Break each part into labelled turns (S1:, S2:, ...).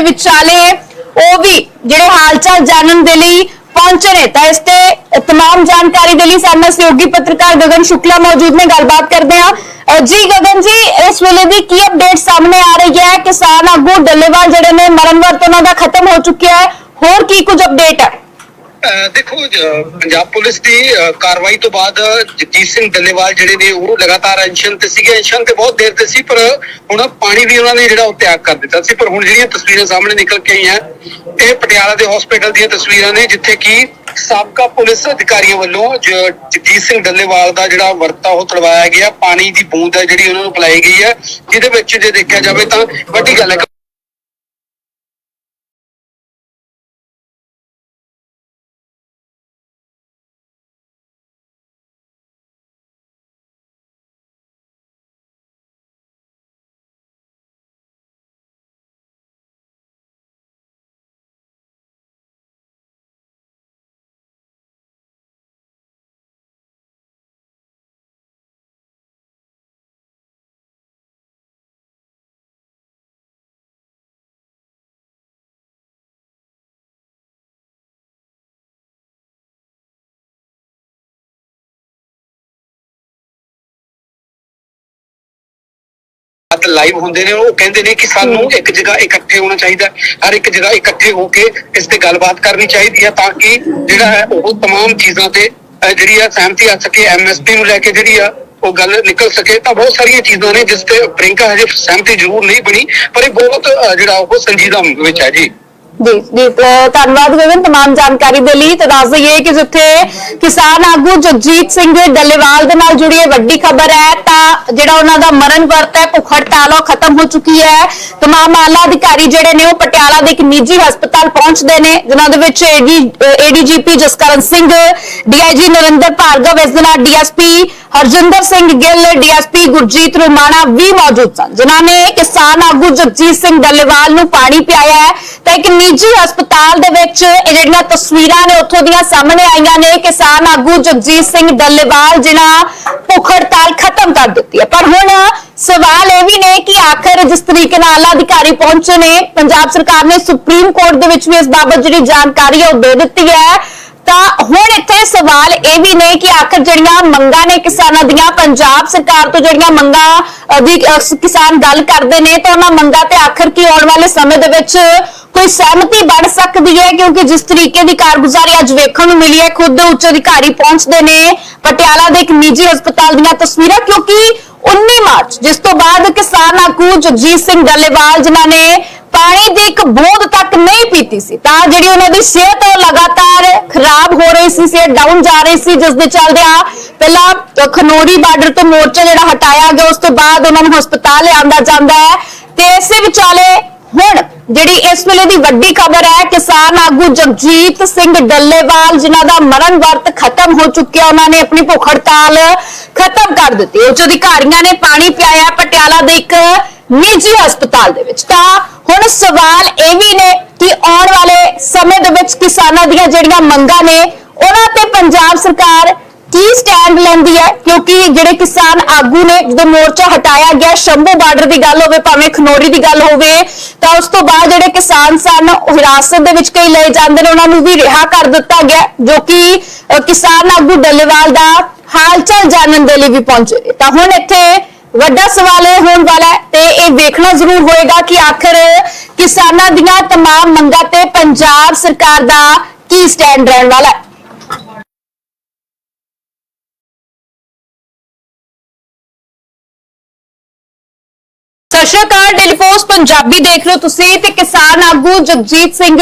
S1: ਇਸੇ ਵਿਚਾਲੇ ਉਹ ਵੀ ਜਿਹੜੇ ਹਾਲਚਾਲ ਜਾਣਨ ਦੇ ਲਈ ਪਹੁੰਚੇ ਨੇ ਤਾਂ ਇਸ ਤੇ ਤਮਾਮ ਜਾਣਕਾਰੀ ਦੇ ਲਈ ਸਾਡੇ ਨਾਲ ਸਹਿਯੋਗੀ ਪੱਤਰਕਾਰ ਗਗਨ ਸ਼ੁਕਲਾ ਮੌਜੂਦ ਨੇ। ਗੱਲਬਾਤ ਕਰਦੇ ਹਾਂ। ਜੀ ਗਗਨ ਜੀ, ਇਸ ਵੇਲੇ ਦੀ ਕੀ ਅਪਡੇਟ ਸਾਹਮਣੇ ਆ ਰਹੀ ਹੈ? ਕਿਸਾਨ ਆਗੂ ਡੱਲੇਵਾਲ ਜਿਹੜੇ ਨੇ ਮਰਨ ਵਰਤ ਉਹਨਾਂ ਦਾ ਖਤਮ ਹੋ ਚੁੱਕਿਆ ਹੈ। ਹੋਰ ਕੀ ਕੁਝ ਅਪਡੇਟ ਹੈ?
S2: ਦੇਖੋ ਪੰਜਾਬ ਪੁਲਿਸ ਦੀ ਕਾਰਵਾਈ ਤੋਂ ਬਾਅਦ ਜਗਜੀਤ ਸਿੰਘ ਡੱਲੇਵਾਲ ਜਿਹੜੇ ਨੇ, ਉਹ ਲਗਾਤਾਰ ਅਨਸ਼ਨ ਤੇ ਸੀਗੇ। ਐਂਸ਼ਨ ਤੇ ਬਹੁਤ ਦੇਰ ਤੇ ਸੀ, ਪਰ ਹੁਣ ਪਾਣੀ ਵੀ ਉਹਨਾਂ ਨੇ ਜਿਹੜਾ ਉਹ ਤਿਆਗ ਕਰ ਦਿੱਤਾ ਸੀ। ਪਰ ਹੁਣ ਜਿਹੜੀਆਂ ਤਸਵੀਰਾਂ ਸਾਹਮਣੇ ਨਿਕਲ ਕੇ ਆਈਆਂ, ਇਹ ਪਟਿਆਲਾ ਦੇ ਹਸਪੀਟਲ ਦੀਆਂ ਤਸਵੀਰਾਂ ਨੇ, ਜਿੱਥੇ ਕਿ ਸਾਬਕਾ ਪੁਲਿਸ ਅਧਿਕਾਰੀਆਂ ਵੱਲੋਂ ਜਗਜੀਤ ਸਿੰਘ ਡੱਲੇਵਾਲ ਦਾ ਜਿਹੜਾ ਵਰਤਾ ਉਹ ਤੜਵਾਇਆ ਗਿਆ। ਪਾਣੀ ਦੀ ਬੂੰਦ ਹੈ ਜਿਹੜੀ ਉਹਨਾਂ ਨੂੰ ਪਿਲਾਈ ਗਈ ਹੈ। ਜਿਹਦੇ ਵਿੱਚ ਜੇ ਦੇਖਿਆ ਜਾਵੇ ਤਾਂ ਵੱਡੀ ਗੱਲ ਹੈ ਕਿ ਬਾਤ ਲਾਈਵ ਹੁੰਦੇ ਨੇ ਉਹ ਕਹਿੰਦੇ ਨੇ ਕਿ ਸਾਨੂੰ ਇੱਕ ਜਗ੍ਹਾ ਇਕੱਠੇ ਹੋਣਾ ਚਾਹੀਦਾ ਹੈ। ਹਰ ਇੱਕ ਜਗ੍ਹਾ ਇਕੱਠੇ ਹੋ ਕੇ ਇਸ ਤੇ ਗੱਲਬਾਤ ਕਰਨੀ ਚਾਹੀਦੀ ਹੈ ਤਾਂ ਕਿ ਜਿਹੜਾ ਹੈ ਉਹ तमाम ਚੀਜ਼ਾਂ ਤੇ ਅਹ, ਜਿਹੜੀ ਆ ਸਹਿਮਤੀ ਆ ਸਕੇ ਐਮਐਸਪੀ ਨੂੰ ਲੈ ਕੇ ਜਿਹੜੀ ਆ ਉਹ ਗੱਲ ਨਿਕਲ ਸਕੇ ਤਾਂ ਬਹੁਤ ਸਾਰੀਆਂ ਚੀਜ਼ਾਂ ਨੇ ਜਿਸ ਤੇ ਪ੍ਰਿੰਕਾ ਹਜੇ ਸਹਿਮਤੀ ਜ਼ਰੂਰ ਨਹੀਂ ਬਣੀ ਪਰ ਇਹ ਬਹੁਤ ਅਹ, ਜਿਹੜਾ ਉਹ ਸੰਜੀਦਾ ਵਿੱਚ ਹੈ ਜੀ
S1: ਜੀ ਜੀ ਅਹ ਧੰਨਵਾਦ ਗਗਨ तमाम ਜਾਣਕਾਰੀ ਦੇ ਲਈ ਤਾਂ ਦੱਸ ਦਈਏ ਕਿ ਜਿੱਥੇ ਕਿਸਾਨ ਆਗੂ ਜਗਜੀਤ ਸਿੰਘ ਡੱਲੇਵਾਲ ਦੇ ਨਾਲ ਜੁੜੀ ਇਹ ਵੱਡੀ ਖਬਰ ਹੈ ਤਾਂ ਜਿਹੜਾ ਉਹਨਾਂ ਦਾ ਮਰਨ ਵਰਤ ਹੈ ਭੁੱਖ ਹੜਤਾਲ ਉਹ ਖਤਮ ਹੋ ਚੁੱਕੀ ਹੈ तमाम ਆਲਾ ਅਧਿਕਾਰੀ ਜਿਹੜੇ ਨੇ ਉਹ ਪਟਿਆਲਾ ਦੇ ਇੱਕ ਨਿੱਜੀ ਹਸਪਤਾਲ ਪਹੁੰਚਦੇ ਨੇ ਜਿਨ੍ਹਾਂ ਦੇ ਵਿੱਚ ਏਡੀਜੀਪੀ ਜਸਕਰਨ ਸਿੰਘ ਡੀਆਈਜੀ ਨਰਿੰਦਰ ਭਾਰਗਵ ਇਸ ਦੇ ਨਾਲ ਡੀਐਸਪੀ ਹਰਜਿੰਦਰ ਸਿੰਘ ਗਿੱਲ ਡੀਐਸਪੀ ਗੁਰਜੀਤ ਰੁਮਾਣਾ ਵੀ ਮੌਜੂਦ ਸਨ ਜਿਨ੍ਹਾਂ ਨੇ ਕਿਸਾਨ ਆਗੂ ਜਗਜੀਤ ਸਿੰਘ ਡੱਲੇਵਾਲ ਨੂੰ ਪਾਣੀ ਪਿਆਇਆ ਹੈ ਤਾਂ ਇੱਕ ਨਿੱਜੀ ਹਸਪਤਾਲ ਦੇ ਵਿੱਚ ਇਹ ਜਿਹੜੀਆਂ ਤਸਵੀਰਾਂ ਨੇ ਉੱਥੋਂ ਦੀਆਂ ਸਾਹਮਣੇ ਆਈਆਂ ਨੇ, ਕਿਸਾਨ ਆਗੂ ਜਗਜੀਤ ਸਿੰਘ ਡੱਲੇਵਾਲ, ਜਿਨ੍ਹਾਂ ਭੁੱਖ ਹੜਤਾਲ ਖਤਮ ਕਰ ਦਿੱਤੀ ਹੈ। ਪਰ ਹੁਣ ਸਵਾਲ ਇਹ ਵੀ ਨੇ ਕਿ ਆਖਰ ਜਿਸ ਤਰੀਕੇ ਨਾਲ ਅਧਿਕਾਰੀ ਪਹੁੰਚੇ ਨੇ, ਪੰਜਾਬ ਸਰਕਾਰ ਨੇ ਸੁਪਰੀਮ ਕੋਰਟ ਦੇ ਵਿੱਚ ਵੀ ਇਸ ਬਾਬਤ ਜਿਹੜੀ ਜਾਣਕਾਰੀ ਹੈ ਉਹ ਦੇ ਦਿੱਤੀ ਹੈ। ਤਾਂ ਹੁਣ ਇੱਥੇ ਸਵਾਲ ਇਹ ਵੀ ਨੇ ਕਿ ਆਖਰ ਜਿਹੜੀਆਂ ਮੰਗਾਂ ਨੇ ਕਿਸਾਨਾਂ ਦੀਆਂ, ਪੰਜਾਬ ਸਰਕਾਰ ਤੋਂ ਜਿਹੜੀਆਂ ਮੰਗਾਂ ਦੀ ਕਿਸਾਨ ਗੱਲ ਕਰਦੇ ਨੇ, ਤਾਂ ਉਹਨਾਂ ਮੰਗਾਂ ਤੇ ਆਖਰ ਕੀ ਆਉਣ ਵਾਲੇ ਸਮੇਂ ਦੇ ਵਿੱਚ ਕੋਈ ਸਹਿਮਤੀ ਬਣ ਸਕਦੀ ਹੈ ਕਿਉਂਕਿ ਜਿਸ ਤਰੀਕੇ ਦੀ ਕਾਰਗੁਜ਼ਾਰੀ ਅੱਜ ਵੇਖਣ ਨੂੰ ਮਿਲੀ ਹੈ, ਖੁਦ ਉੱਚ ਅਧਿਕਾਰੀ ਪਹੁੰਚਦੇ ਨੇ। ਪਟਿਆਲਾ ਦੇ ਇੱਕ ਨਿੱਜੀ ਹਸਪਤਾਲ ਦੀਆਂ ਤਸਵੀਰਾਂ, ਕਿਉਂਕਿ 19 ਮਾਰਚ, ਜਿਸ ਤੋਂ ਬਾਅਦ ਕਿਸਾਨ ਆਗੂ ਜਗਜੀਤ ਸਿੰਘ ਡੱਲੇਵਾਲ, ਜਿਨ੍ਹਾਂ ਨੇ ਪਾਣੀ ਦੀ ਇੱਕ ਬੂੰਦ ਤੱਕ ਨਹੀਂ ਪੀਤੀ ਸੀ, ਤਾਂ ਜਿਹੜੀ ਉਹਨਾਂ ਦੀ ਸਿਹਤ ਉਹ ਲਗਾਤਾਰ ਖਰਾਬ ਹੋ ਰਹੀ ਸੀ, ਸਿਹਤ ਡਾਊਨ ਜਾ ਰਹੀ ਸੀ, ਜਿਸ ਦੇ ਚੱਲਦਿਆਂ ਪਹਿਲਾਂ ਖਨੋਰੀ ਬਾਰਡਰ ਤੋਂ ਮੋਰਚਾ ਜਿਹੜਾ ਹਟਾਇਆ ਗਿਆ, ਉਸ ਤੋਂ ਬਾਅਦ ਉਹਨਾਂ ਨੂੰ ਹਸਪਤਾਲ ਲਿਆਂਦਾ ਜਾਂਦਾ ਹੈ। ਤੇ ਇਸੇ ਵਿਚਾਲੇ ਹੁਣ ਜਿਹੜੀ ਇਸ ਵੇਲੇ ਦੀ ਵੱਡੀ ਖਬਰ ਹੈ, ਕਿਸਾਨ ਆਗੂ ਜਗਜੀਤ ਸਿੰਘ ਡੱਲੇਵਾਲ, ਜਿਨ੍ਹਾਂ ਦਾ ਮਰਨ ਵਰਤ ਖਤਮ ਹੋ ਚੁੱਕਿਆ, ਉਹਨਾਂ ਨੇ ਆਪਣੀ ਭੁੱਖ ਹੜਤਾਲ ਖਤਮ ਕਰ ਦਿੱਤੀ। ਉੱਚ ਅਧਿਕਾਰੀਆਂ ਨੇ ਪਾਣੀ ਪਿਆਇਆ, ਪਟਿਆਲਾ ਦੇ ਇੱਕ ਨਿੱਜੀ ਹਸਪਤਾਲ ਦੇ ਵਿੱਚ। ਤਾਂ ਹੁਣ ਸਵਾਲ ਇਹ ਵੀ ਨੇ ਕਿ ਆਉਣ ਵਾਲੇ ਸਮੇਂ ਦੇ ਵਿੱਚ ਕਿਸਾਨਾਂ ਦੀਆਂ ਜਿਹੜੀਆਂ ਮੰਗਾਂ ਨੇ, ਉਹਨਾਂ ਤੇ ਪੰਜਾਬ ਸਰਕਾਰ ਕੀ ਸਟੈਂਡ ਲੈਂਦੀ ਹੈ ਕਿਉਂਕਿ ਜਿਹੜੇ ਕਿਸਾਨ ਆਗੂ ਨੇ ਜਦੋਂ ਮੋਰਚਾ ਹਟਾਇਆ ਗਿਆ ਸ਼ੰਭੂ ਬਾਰਡਰ ਦੀ ਗੱਲ ਹੋਵੇ ਭਾਵੇਂ ਖਨੋਰੀ ਦੀ ਗੱਲ ਹੋਵੇ ਤਾਂ ਉਸ ਤੋਂ ਬਾਅਦ ਜਿਹੜੇ ਕਿਸਾਨ ਸਨ ਉਹ ਹਿਰਾਸਤ ਦੇ ਵਿੱਚ ਕਈ ਲਏ ਜਾਂਦੇ ਨੇ ਉਹਨਾਂ ਨੂੰ ਵੀ ਰਿਹਾ ਕਰ ਦਿੱਤਾ ਗਿਆ ਜੋ ਕਿ ਅਹ, ਕਿਸਾਨ ਆਗੂ ਡੱਲੇਵਾਲ ਦਾ ਹਾਲ ਚਾਲ ਜਾਣਨ ਦੇ ਲਈ ਵੀ ਪਹੁੰਚੇ ਨੇ। ਤਾਂ ਹੁਣ ਇੱਥੇ ਵੱਡਾ ਸਵਾਲ ਇਹ ਹੋਣ ਵਾਲਾ ਹੈ ਤੇ ਇਹ ਵੇਖਣਾ ਜ਼ਰੂਰ ਹੋਏਗਾ ਕਿ ਆਖਰ ਕਿਸਾਨਾਂ ਦੀਆਂ तमाम ਮੰਗਾਂ ਤੇ ਪੰਜਾਬ ਸਰਕਾਰ ਦਾ ਕੀ ਸਟੈਂਡ ਰਹਿਣ ਵਾਲਾ ਹੈ ਸਤਿ ਸ਼੍ਰੀ ਅਕਾਲ ਡੇਲੀ ਪੋਸਟ ਪੰਜਾਬੀ ਦੇਖ ਰਹੇ ਹੋ ਤੁਸੀਂ ਤੇ ਕਿਸਾਨ ਆਗੂ ਜਗਜੀਤ ਸਿੰਘ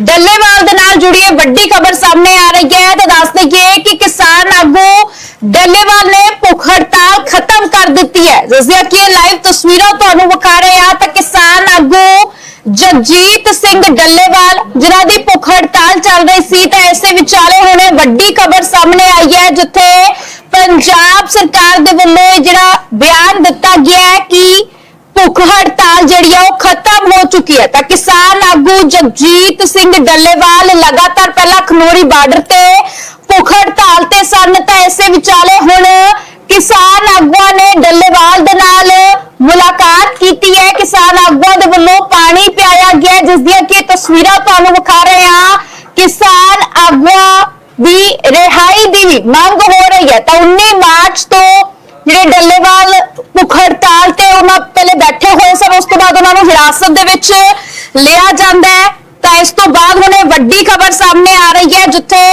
S1: ਡੱਲੇਵਾਲ ਦੇ ਨਾਲ ਜੁੜੀ ਇਹ ਵੱਡੀ ਖਬਰ ਸਾਹਮਣੇ ਆ ਰਹੀ ਹੈ ਤਾਂ ਦੱਸ ਦਈਏ ਕਿ ਕਿਸਾਨ ਆਗੂ ਡੱਲੇਵਾਲ ਨੇ ਭੁੱਖ ਹੜਤਾਲ ਖਤਮ ਕਰ ਦਿੱਤੀ ਹੈ। ਜਿਸ ਦੀਆਂ ਕਿ ਲਾਈਵ ਤਸਵੀਰਾਂ ਤੁਹਾਨੂੰ ਵਿਖਾ ਰਹੇ ਆ ਤਾਂ ਕਿਸਾਨ ਆਗੂ ਜਗਜੀਤ ਸਿੰਘ ਡੱਲੇਵਾਲ, ਜਿਨ੍ਹਾਂ ਦੀ ਭੁੱਖ ਹੜਤਾਲ ਚੱਲ ਰਹੀ ਸੀ ਤਾਂ ਇਸੇ ਵਿਚਾਲੇ ਹੁਣੇ ਵੱਡੀ ਖਬਰ ਸਾਹਮਣੇ ਆਈ ਹੈ, ਜਿੱਥੇ ਪੰਜਾਬ ਸਰਕਾਰ ਦੇ ਵੱਲੋਂ ਇਹ ਜਿਹੜਾ ਬਿਆਨ ਦਿੱਤਾ ਗਿਆ ਹੈ ਕਿ ਭੁੱਖ ਹੜਤਾਲ ਜਿਹੜੀ ਆ ਉਹ ਖਤਮ ਹੋ ਚੁੱਕੀ ਹੈ। ਤਾਂ ਕਿਸਾਨ ਆਗੂ ਜਗਜੀਤ ਸਿੰਘ ਡੱਲੇਵਾਲ ਲਗਾਤਾਰ ਪਹਿਲਾਂ ਖਨੋਰੀ ਬਾਰਡਰ ਤੇ ਭੁੱਖ ਹੜਤਾਲ ਤੇ ਸਨ। ਤਾਂ ਇਸੇ ਵਿਚਾਲੇ ਹੁਣ ਕਿਸਾਨ ਆਗੂਆਂ ਨੇ ਡੱਲੇਵਾਲ ਦੇ ਨਾਲ ਮੁਲਾਕਾਤ ਕੀਤੀ ਹੈ। ਕਿਸਾਨ ਆਗੂਆਂ ਦੇ ਵੱਲੋਂ ਪਾਣੀ ਪਿਆਇਆ ਗਿਆ ਹੈ, ਜਿਸ
S3: ਦੀਆਂ ਕਿ ਤਸਵੀਰਾਂ ਤੁਹਾਨੂੰ ਵਿਖਾ ਰਹੇ ਹਾਂ। ਕਿਸਾਨ ਆਗੂਆਂ ਦੀ ਰਿਹਾਈ ਦੀ ਮੰਗ ਹੋ ਰਹੀ ਹੈ। ਤਾਂ 19 ਮਾਰਚ ਤੋਂ ਜਿਹੜੇ ਡੱਲੇਵਾਲ ਭੁੱਖ ਹੜਤਾਲ ਤੇ ਉਹਨਾਂ ਪਹਿਲੇ ਬੈਠੇ ਹੋਏ ਸਨ, ਉਸ ਤੋਂ ਬਾਅਦ ਉਹਨਾਂ ਨੂੰ ਹਿਰਾਸਤ ਦੇ ਵਿੱਚ ਲਿਆ ਜਾਂਦਾ ਹੈ। ਤਾਂ ਇਸ ਤੋਂ ਬਾਅਦ ਹੁਣੇ ਵੱਡੀ ਖਬਰ ਸਾਹਮਣੇ ਆ ਰਹੀ ਹੈ, ਜਿੱਥੇ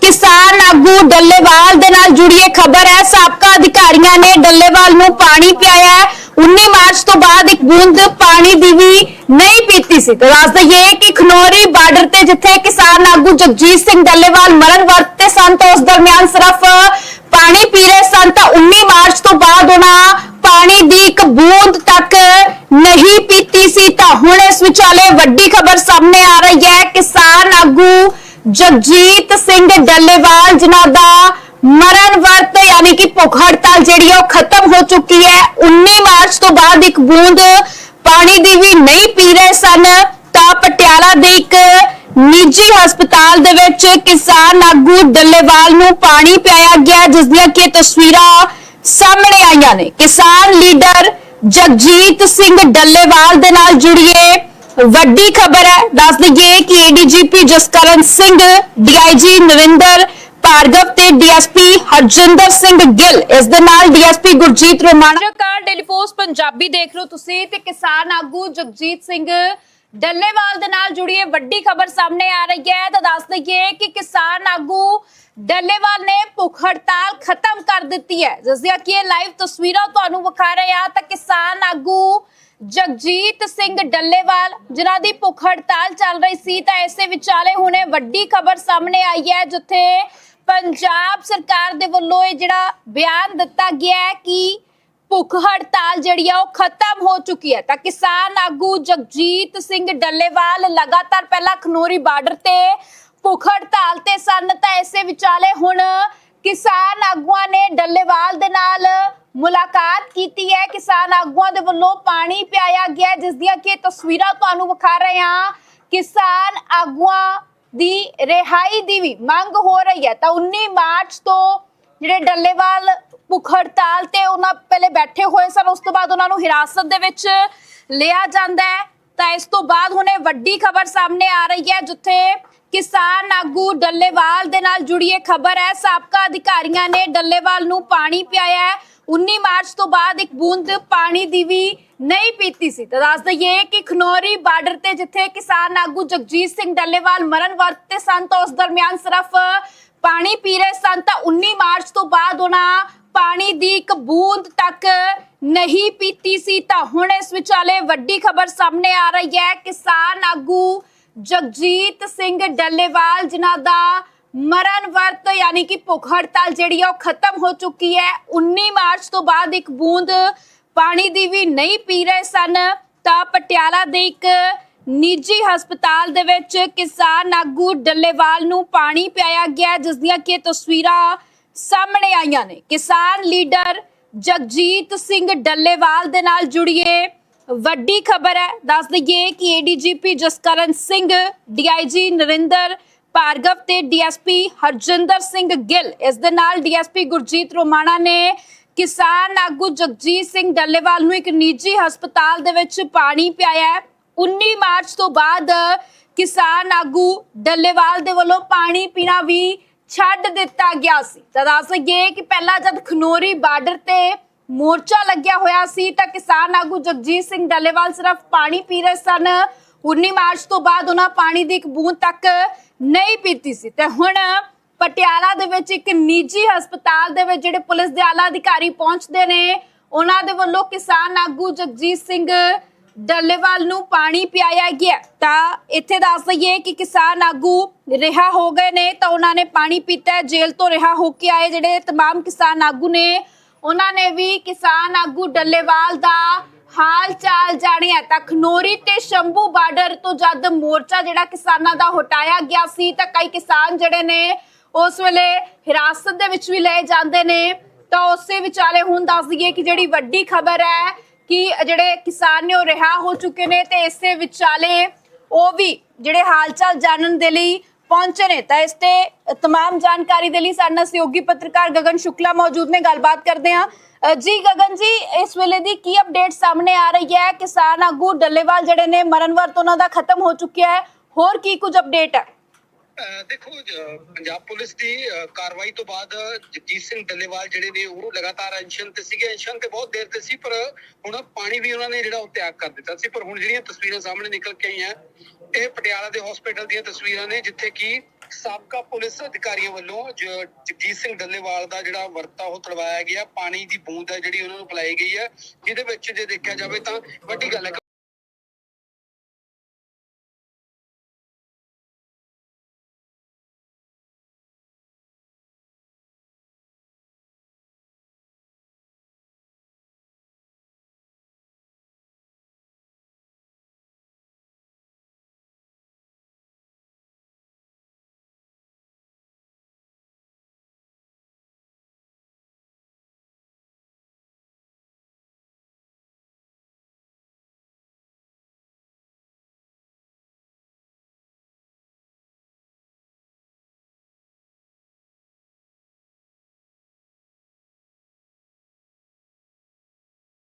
S3: ਕਿਸਾਨ ਆਗੂ ਡੱਲੇਵਾਲ ਦੇ ਨਾਲ ਜੁੜੀ ਇਹ ਖਬਰ ਹੈ। ਸਾਬਕਾ ਅਧਿਕਾਰੀਆਂ ਨੇ ਡੱਲੇਵਾਲ ਨੂੰ ਪਾਣੀ ਪਿਆਇਆ ਹੈ। 19 ਮਾਰਚ ਤੋਂ ਬਾਅਦ ਇੱਕ ਬੂੰਦ ਪਾਣੀ ਦੀ ਵੀ ਨਹੀਂ ਪੀਤੀ ਸੀ। ਤੇ ਦੱਸ ਦਈਏ ਕਿ ਖਨੌਰੀ ਬਾਰਡਰ ਤੇ ਜਿੱਥੇ ਕਿਸਾਨ ਆਗੂ ਜਗਜੀਤ ਸਿੰਘ ਡੱਲੇਵਾਲ ਮਰਨ ਵਰਤ ਤੇ ਸਨ, ਤਾਂ ਉਸ ਦਰਮਿਆਨ ਸਿਰਫ ਪਾਣੀ ਪੀ ਰਹੇ ਸਨ ਤਾਂ 19 ਮਾਰਚ ਤੋਂ ਬਾਅਦ ਉਹਨਾਂ ਪਾਣੀ ਦੀ ਇੱਕ ਬੂੰਦ ਤੱਕ ਨਹੀਂ ਪੀਤੀ ਸੀ। ਤਾਂ ਹੁਣ ਇਸ ਵਿਚਾਲੇ ਵੱਡੀ ਖਬਰ ਸਾਹਮਣੇ ਆ ਰਹੀ ਹੈ। ਕਿਸਾਨ ਆਗੂ ਜਗਜੀਤ ਸਿੰਘ ਡੱਲੇਵਾਲ, ਜਿਨ੍ਹਾਂ ਦਾ ਮਰਨ ਵਰਤ ਯਾਨੀ ਕਿ ਭੁੱਖ ਹੜਤਾਲ ਜਿਹੜੀ ਹੈ ਉਹ ਖਤਮ ਹੋ ਚੁੱਕੀ ਹੈ। 19 ਮਾਰਚ ਤੋਂ ਬਾਅਦ ਇੱਕ ਬੂੰਦ ਪਾਣੀ ਦੀ ਵੀ ਨਹੀਂ ਪੀ ਰਹੇ ਸਨ। ਤਾਂ ਪਟਿਆਲਾ ਦੇ ਇੱਕ ਨਿੱਜੀ ਹਸਪਤਾਲ ਦੇ ਵਿੱਚ ਕਿਸਾਨ ਆਗੂ ਡੱਲੇਵਾਲ ਨੂੰ ਪਾਣੀ ਪਿਆਇਆ ਗਿਆ, ਜਿਸ ਦੀਆਂ ਕਿ ਤਸਵੀਰਾਂ ਸਾਹਮਣੇ ਆਈਆਂ ਨੇ। ਕਿਸਾਨ ਲੀਡਰ ਜਗਜੀਤ ਸਿੰਘ ਡੱਲੇਵਾਲ ਦੇ ਨਾਲ ਜੁੜੀਏ। ਵੱਡੀ ਖਬਰ ਹੈ, ਦੱਸ ਦਈਏ ਕਿ ਏਡੀਜੀਪੀ ਜਸਕਰਨ ਸਿੰਘ ਡੀਆਈਜੀ ਨਰਿੰਦਰ ਭਾਰਗਵ ਤੇ ਡੀਐਸਪੀ ਹਰਜਿੰਦਰ ਸਿੰਘ ਗਿੱਲ, ਇਸ ਦੇ ਨਾਲ ਡੀਐਸਪੀ ਗੁਰਜੀਤ ਰੋਮਾਣਾ।
S1: ਪੱਤਰਕਾਰ ਡੇਲੀ ਪੋਸਟ ਪੰਜਾਬੀ ਦੇਖ ਰਹੇ ਹੋ ਤੁਸੀਂ ਤੇ ਕਿਸਾਨ ਆਗੂ ਜਗਜੀਤ ਸਿੰਘ ਡੱਲੇਵਾਲ ਦੇ ਨਾਲ ਜੁੜੀ ਇਹ ਵੱਡੀ ਖਬਰ ਸਾਹਮਣੇ ਆ ਰਹੀ ਹੈ। ਤਾਂ ਦੱਸ ਦਈਏ ਕਿ ਕਿਸਾਨ ਆਗੂ ਡੱਲੇਵਾਲ ਨੇ ਭੁੱਖ ਹੜਤਾਲ ਖਤਮ ਕਰ ਦਿੱਤੀ ਹੈ। ਜਿਸ ਕਿ ਇਹ ਲਾਈਵ ਤਸਵੀਰਾਂ ਤੁਹਾਨੂੰ ਵਿਖਾ ਰਹੇ ਆ ਤਾਂ ਕਿਸਾਨ ਆਗੂ ਜਗਜੀਤ ਸਿੰਘ ਡੱਲੇਵਾਲ, ਜਿਨ੍ਹਾਂ ਦੀ ਭੁੱਖ ਹੜਤਾਲ ਚੱਲ ਰਹੀ ਸੀ, ਤਾਂ ਇਸੇ ਵਿਚਾਲੇ ਹੁਣੇ ਵੱਡੀ ਖਬਰ ਸਾਹਮਣੇ ਆਈ ਹੈ, ਜਿੱਥੇ ਪੰਜਾਬ ਸਰਕਾਰ ਦੇ ਵੱਲੋਂ ਇਹ ਜਿਹੜਾ ਬਿਆਨ ਦਿੱਤਾ ਗਿਆ ਹੈ ਕਿ ਭੁੱਖ ਹੜਤਾਲ ਜਿਹੜੀ ਆ ਉਹ ਖਤਮ ਹੋ ਚੁੱਕੀ ਹੈ। ਤਾਂ ਕਿਸਾਨ ਆਗੂ ਜਗਜੀਤ ਸਿੰਘ ਡੱਲੇਵਾਲ ਲਗਾਤਾਰ ਪਹਿਲਾਂ ਖਨੋਰੀ ਬਾਰਡਰ ਤੇ ਭੁੱਖ ਹੜਤਾਲ ਤੇ ਸਨ, ਤਾਂ ਇਸੇ ਵਿਚਾਲੇ ਹੁਣ ਕਿਸਾਨ ਆਗੂਆਂ ਨੇ ਡੱਲੇਵਾਲ ਦੇ ਨਾਲ ਮੁਲਾਕਾਤ ਕੀਤੀ ਹੈ। ਕਿਸਾਨ ਆਗੂਆਂ ਦੇ ਵੱਲੋਂ ਪਾਣੀ ਪਿਆਇਆ ਗਿਆ, ਜਿਸ ਦੀਆਂ ਕਿ ਤਸਵੀਰਾਂ ਤੁਹਾਨੂੰ ਵਿਖਾ ਰਹੇ ਹਾਂ। ਕਿਸਾਨ ਆਗੂਆਂ ਦੀ ਰਿਹਾਈ ਦੀ ਵੀ ਮੰਗ ਹੋ ਰਹੀ ਹੈ। ਤਾਂ 19 ਮਾਰਚ ਤੋਂ ਜਿਹੜੇ ਡੱਲੇਵਾਲ ਭੁੱਖ ਹੜਤਾਲ ਤੇ ਉਹਨਾਂ ਪਹਿਲੇ ਬੈਠੇ ਹੋਏ ਸਨ, ਉਸ ਤੋਂ ਬਾਅਦ ਉਹਨਾਂ ਨੂੰ ਹਿਰਾਸਤ ਦੇ ਵਿੱਚ ਲਿਆ ਜਾਂਦਾ ਹੈ। ਤਾਂ ਇਸ ਤੋਂ ਬਾਅਦ ਹੁਣੇ ਵੱਡੀ ਖਬਰ ਸਾਹਮਣੇ ਆ ਰਹੀ ਹੈ, ਜਿੱਥੇ ਕਿਸਾਨ ਆਗੂ ਡੱਲੇਵਾਲ ਦੇ ਨਾਲ ਜੁੜੀ ਇਹ ਖਬਰ ਹੈ। ਸਾਬਕਾ ਅਧਿਕਾਰੀਆਂ ਨੇ ਡੱਲੇਵਾਲ ਨੂੰ ਪਾਣੀ ਪਿਆਇਆ ਹੈ। 19 ਮਾਰਚ ਤੋਂ ਬਾਅਦ ਇੱਕ ਬੂੰਦ ਪਾਣੀ ਦੀ ਵੀ ਨਹੀਂ ਪੀਤੀ ਸੀ। ਤਾਂ ਦੱਸ ਦਈਏ ਕਿ ਖਨੌਰੀ ਬਾਰਡਰ ਤੇ ਜਿੱਥੇ ਕਿਸਾਨ ਆਗੂ ਜਗਜੀਤ ਸਿੰਘ ਡੱਲੇਵਾਲ ਮਰਨ ਵਰਤ ਤੇ ਸਨ, ਤਾਂ ਉਸ ਦਰਮਿਆਨ ਸਿਰਫ ਪਾਣੀ ਪੀ ਰਹੇ ਸਨ। ਤਾਂ 19 ਮਾਰਚ ਤੋਂ ਬਾਅਦ ਉਹਨਾਂ ਪਾਣੀ ਦੀ ਇੱਕ ਬੂੰਦ ਤੱਕ ਨਹੀਂ ਪੀਤੀ ਸੀ, ਤਾਂ ਹੁਣ ਇਸ ਵਿਚਾਲੇ ਵੱਡੀ ਖਬਰ ਸਾਹਮਣੇ ਆ ਰਹੀ ਹੈ। ਕਿਸਾਨ ਆਗੂ ਜਗਜੀਤ ਸਿੰਘ ਡੱਲੇਵਾਲ, ਜਿਨ੍ਹਾਂ ਦਾ ਮਰਨ ਵਰਤ ਯਾਨੀ ਕਿ ਭੁੱਖ ਹੜਤਾਲ ਜਿਹੜੀ ਉਹ ਖਤਮ ਹੋ ਚੁੱਕੀ ਹੈ। 19 ਮਾਰਚ ਤੋਂ ਬਾਅਦ ਇੱਕ ਬੂੰਦ ਪਾਣੀ ਦੀ ਵੀ ਨਹੀਂ ਪੀ ਰਹੇ ਸਨ, ਤਾਂ ਪਟਿਆਲਾ ਦੇ ਇੱਕ ਨਿੱਜੀ ਹਸਪਤਾਲ ਦੇ ਵਿੱਚ ਕਿਸਾਨ ਆਗੂ ਡੱਲੇਵਾਲ ਨੂੰ ਪਾਣੀ ਪਿਆਇਆ ਗਿਆ, ਜਿਸ ਦੀਆਂ ਕਿ ਤਸਵੀਰਾਂ ਸਾਹਮਣੇ ਆਈਆਂ ਨੇ। ਕਿਸਾਨ ਲੀਡਰ ਜਗਜੀਤ ਸਿੰਘ ਡੱਲੇਵਾਲ ਦੇ ਨਾਲ ਜੁੜੀਏ। ਵੱਡੀ ਖਬਰ ਹੈ, ਦੱਸ ਦਈਏ ਕਿ ਏਡੀਜੀਪੀ ਜਸਕਰਨ ਸਿੰਘ ਡੀਆਈਜੀ ਨਰਿੰਦਰ ਭਾਰਗਵ ਤੇ ਡੀਐਸਪੀ ਹਰਜਿੰਦਰ ਸਿੰਘ ਗਿੱਲ, ਇਸ ਦੇ ਨਾਲ ਡੀਐਸਪੀ ਗੁਰਜੀਤ ਰੋਮਾਣਾ ਨੇ ਕਿਸਾਨ ਆਗੂ ਜਗਜੀਤ ਸਿੰਘ ਡੱਲੇਵਾਲ ਨੂੰ ਇੱਕ ਨਿੱਜੀ ਹਸਪਤਾਲ ਦੇ ਵਿੱਚ ਪਾਣੀ ਪਿਆਇਆ ਹੈ। 19 ਮਾਰਚ ਤੋਂ ਬਾਅਦ ਕਿਸਾਨ ਆਗੂ ਡੱਲੇਵਾਲ ਦੇ ਵੱਲੋਂ ਪਾਣੀ ਪੀਣਾ ਵੀ ਛੱਡ ਦਿੱਤਾ ਗਿਆ ਸੀ। ਤਾਂ ਦੱਸ ਦਈਏ ਕਿ ਪਹਿਲਾਂ ਜਦ ਖਨੋਰੀ ਬਾਰਡਰ ਤੇ ਮੋਰਚਾ ਲੱਗਿਆ ਹੋਇਆ ਸੀ, ਤਾਂ ਕਿਸਾਨ ਆਗੂ ਜਗਜੀਤ ਸਿੰਘ ਡੱਲੇਵਾਲ ਸਿਰਫ ਪਾਣੀ ਪੀ ਰਹੇ ਸਨ। 19 ਮਾਰਚ ਤੋਂ ਬਾਅਦ ਉਹਨਾਂ ਪਾਣੀ ਦੀ ਇੱਕ ਬੂੰਦ ਤੱਕ ਨਹੀਂ ਪੀਤੀ ਸੀ। ਤੇ ਹੁਣ ਪਟਿਆਲਾ ਦੇ ਵਿੱਚ ਇੱਕ ਨਿੱਜੀ ਹਸਪਤਾਲ ਦੇ ਵਿੱਚ ਜਿਹੜੇ ਪੁਲਿਸ ਦੇ ਆਲਾ ਅਧਿਕਾਰੀ ਪਹੁੰਚਦੇ ਨੇ, ਉਹਨਾਂ ਦੇ ਵੱਲੋਂ ਕਿਸਾਨ ਆਗੂ ਜਗਜੀਤ ਸਿੰਘ ਡੱਲੇਵਾਲ ਨੂੰ ਪਾਣੀ ਪਿਆਇਆ ਗਿਆ ਤਾਂ ਇੱਥੇ ਦੱਸ ਦਈਏ ਕਿ ਕਿਸਾਨ ਆਗੂ ਰਿਹਾ ਹੋ ਗਏ ਨੇ ਤਾਂ ਉਹਨਾਂ ਨੇ ਪਾਣੀ ਪੀਤਾ ਹੈ। ਜੇਲ੍ਹ ਤੋਂ ਰਿਹਾ ਹੋ ਕੇ ਆਏ ਜਿਹੜੇ तमाम ਕਿਸਾਨ ਆਗੂ ਨੇ ਉਹਨਾਂ ਨੇ ਵੀ ਕਿਸਾਨ ਆਗੂ ਡੱਲੇਵਾਲ ਦਾ ਹਾਲ ਚਾਲ ਜਾਣਿਆ ਤਾਂ ਖਨੋਰੀ ਤੇ ਸ਼ੰਭੂ ਬਾਰਡਰ ਤੋਂ ਜਦ ਮੋਰਚਾ ਜਿਹੜਾ ਕਿਸਾਨਾਂ ਦਾ ਹਟਾਇਆ ਗਿਆ ਸੀ ਤਾਂ ਕਈ ਕਿਸਾਨ ਜਿਹੜੇ ਨੇ ਉਸ ਵੇਲੇ ਹਿਰਾਸਤ ਦੇ ਵਿੱਚ ਵੀ ਲਏ ਜਾਂਦੇ ਨੇ ਤਾਂ ਉਸੇ ਵਿਚਾਲੇ ਹੁਣ ਦੱਸ ਦਈਏ ਕਿ ਜਿਹੜੀ ਵੱਡੀ ਖਬਰ ਹੈ ਕਿ ਜਿਹੜੇ ਕਿਸਾਨ ਨੇ ਉਹ ਰਿਹਾ ਹੋ ਚੁੱਕੇ ਨੇ ਤੇ ਇਸੇ ਵਿਚਾਲੇ ਉਹ ਵੀ ਜਿਹੜੇ ਹਾਲ ਚਾਲ ਜਾਣਨ ਦੇ ਲਈ ਪਹੁੰਚੇ ਨੇ ਤਾਂ ਇਸ ਤੇ तमाम ਜਾਣਕਾਰੀ ਦੇ ਲਈ ਸਾਡੇ ਨਾਲ ਸਹਿਯੋਗੀ ਪੱਤਰਕਾਰ ਗਗਨ ਸ਼ੁਕਲਾ ਮੌਜੂਦ ਨੇ ਗੱਲਬਾਤ ਕਰਦੇ ਹਾਂ ਅ, ਜੀ ਗਗਨ ਜੀ ਇਸ ਵੇਲੇ ਦੀ ਕੀ ਅਪਡੇਟ ਸਾਹਮਣੇ ਆ ਰਹੀ ਹੈ ਕਿਸਾਨ ਆਗੂ ਡੱਲੇਵਾਲ ਜਿਹੜੇ ਨੇ ਮਰਨ ਵਰਤ ਉਹਨਾਂ ਦਾ ਖਤਮ ਹੋ ਚੁੱਕਿਆ ਹੈ ਹੋਰ ਕੀ ਕੁਝ ਅਪਡੇਟ ਹੈ
S2: ਅਹ ਦੇਖੋ ਪੰਜਾਬ ਪੁਲਿਸ ਦੀ ਕਾਰਵਾਈ ਤੋਂ ਬਾਅਦ ਜਗਜੀਤ ਸਿੰਘ ਡੱਲੇਵਾਲ ਜਿਹੜੇ ਨੇ, ਉਹ ਲਗਾਤਾਰ ਐਕਸ਼ਨ ਤੇ ਸੀਗੇ। ਐਕਸ਼ਨ ਤੇ ਬਹੁਤ ਦੇਰ ਤੇ ਸੀ, ਪਰ ਹੁਣ ਪਾਣੀ ਵੀ ਉਹਨਾਂ ਨੇ ਜਿਹੜਾ ਉਹ ਤਿਆਗ ਕਰ ਦਿੱਤਾ ਸੀ। ਪਰ ਹੁਣ ਜਿਹੜੀਆਂ ਤਸਵੀਰਾਂ ਸਾਹਮਣੇ ਨਿਕਲ ਕੇ ਆਈਆਂ, ਇਹ ਪਟਿਆਲਾ ਦੇ ਹਸਪੀਟਲ ਦੀਆਂ ਤਸਵੀਰਾਂ ਨੇ, ਜਿੱਥੇ ਕਿ ਸਾਬਕਾ ਪੁਲਿਸ ਅਧਿਕਾਰੀਆਂ ਵੱਲੋਂ ਜਗਜੀਤ ਸਿੰਘ ਡੱਲੇਵਾਲ ਦਾ ਜਿਹੜਾ ਵਰਤਾ ਉਹ ਤੜਵਾਇਆ ਗਿਆ। ਪਾਣੀ ਦੀ ਬੂੰਦ ਹੈ ਜਿਹੜੀ ਉਹਨਾਂ ਨੂੰ ਪਿਲਾਈ ਗਈ ਹੈ। ਜਿਹਦੇ ਵਿੱਚ ਜੇ ਦੇਖਿਆ ਜਾਵੇ ਤਾਂ ਵੱਡੀ ਗੱਲ ਹੈ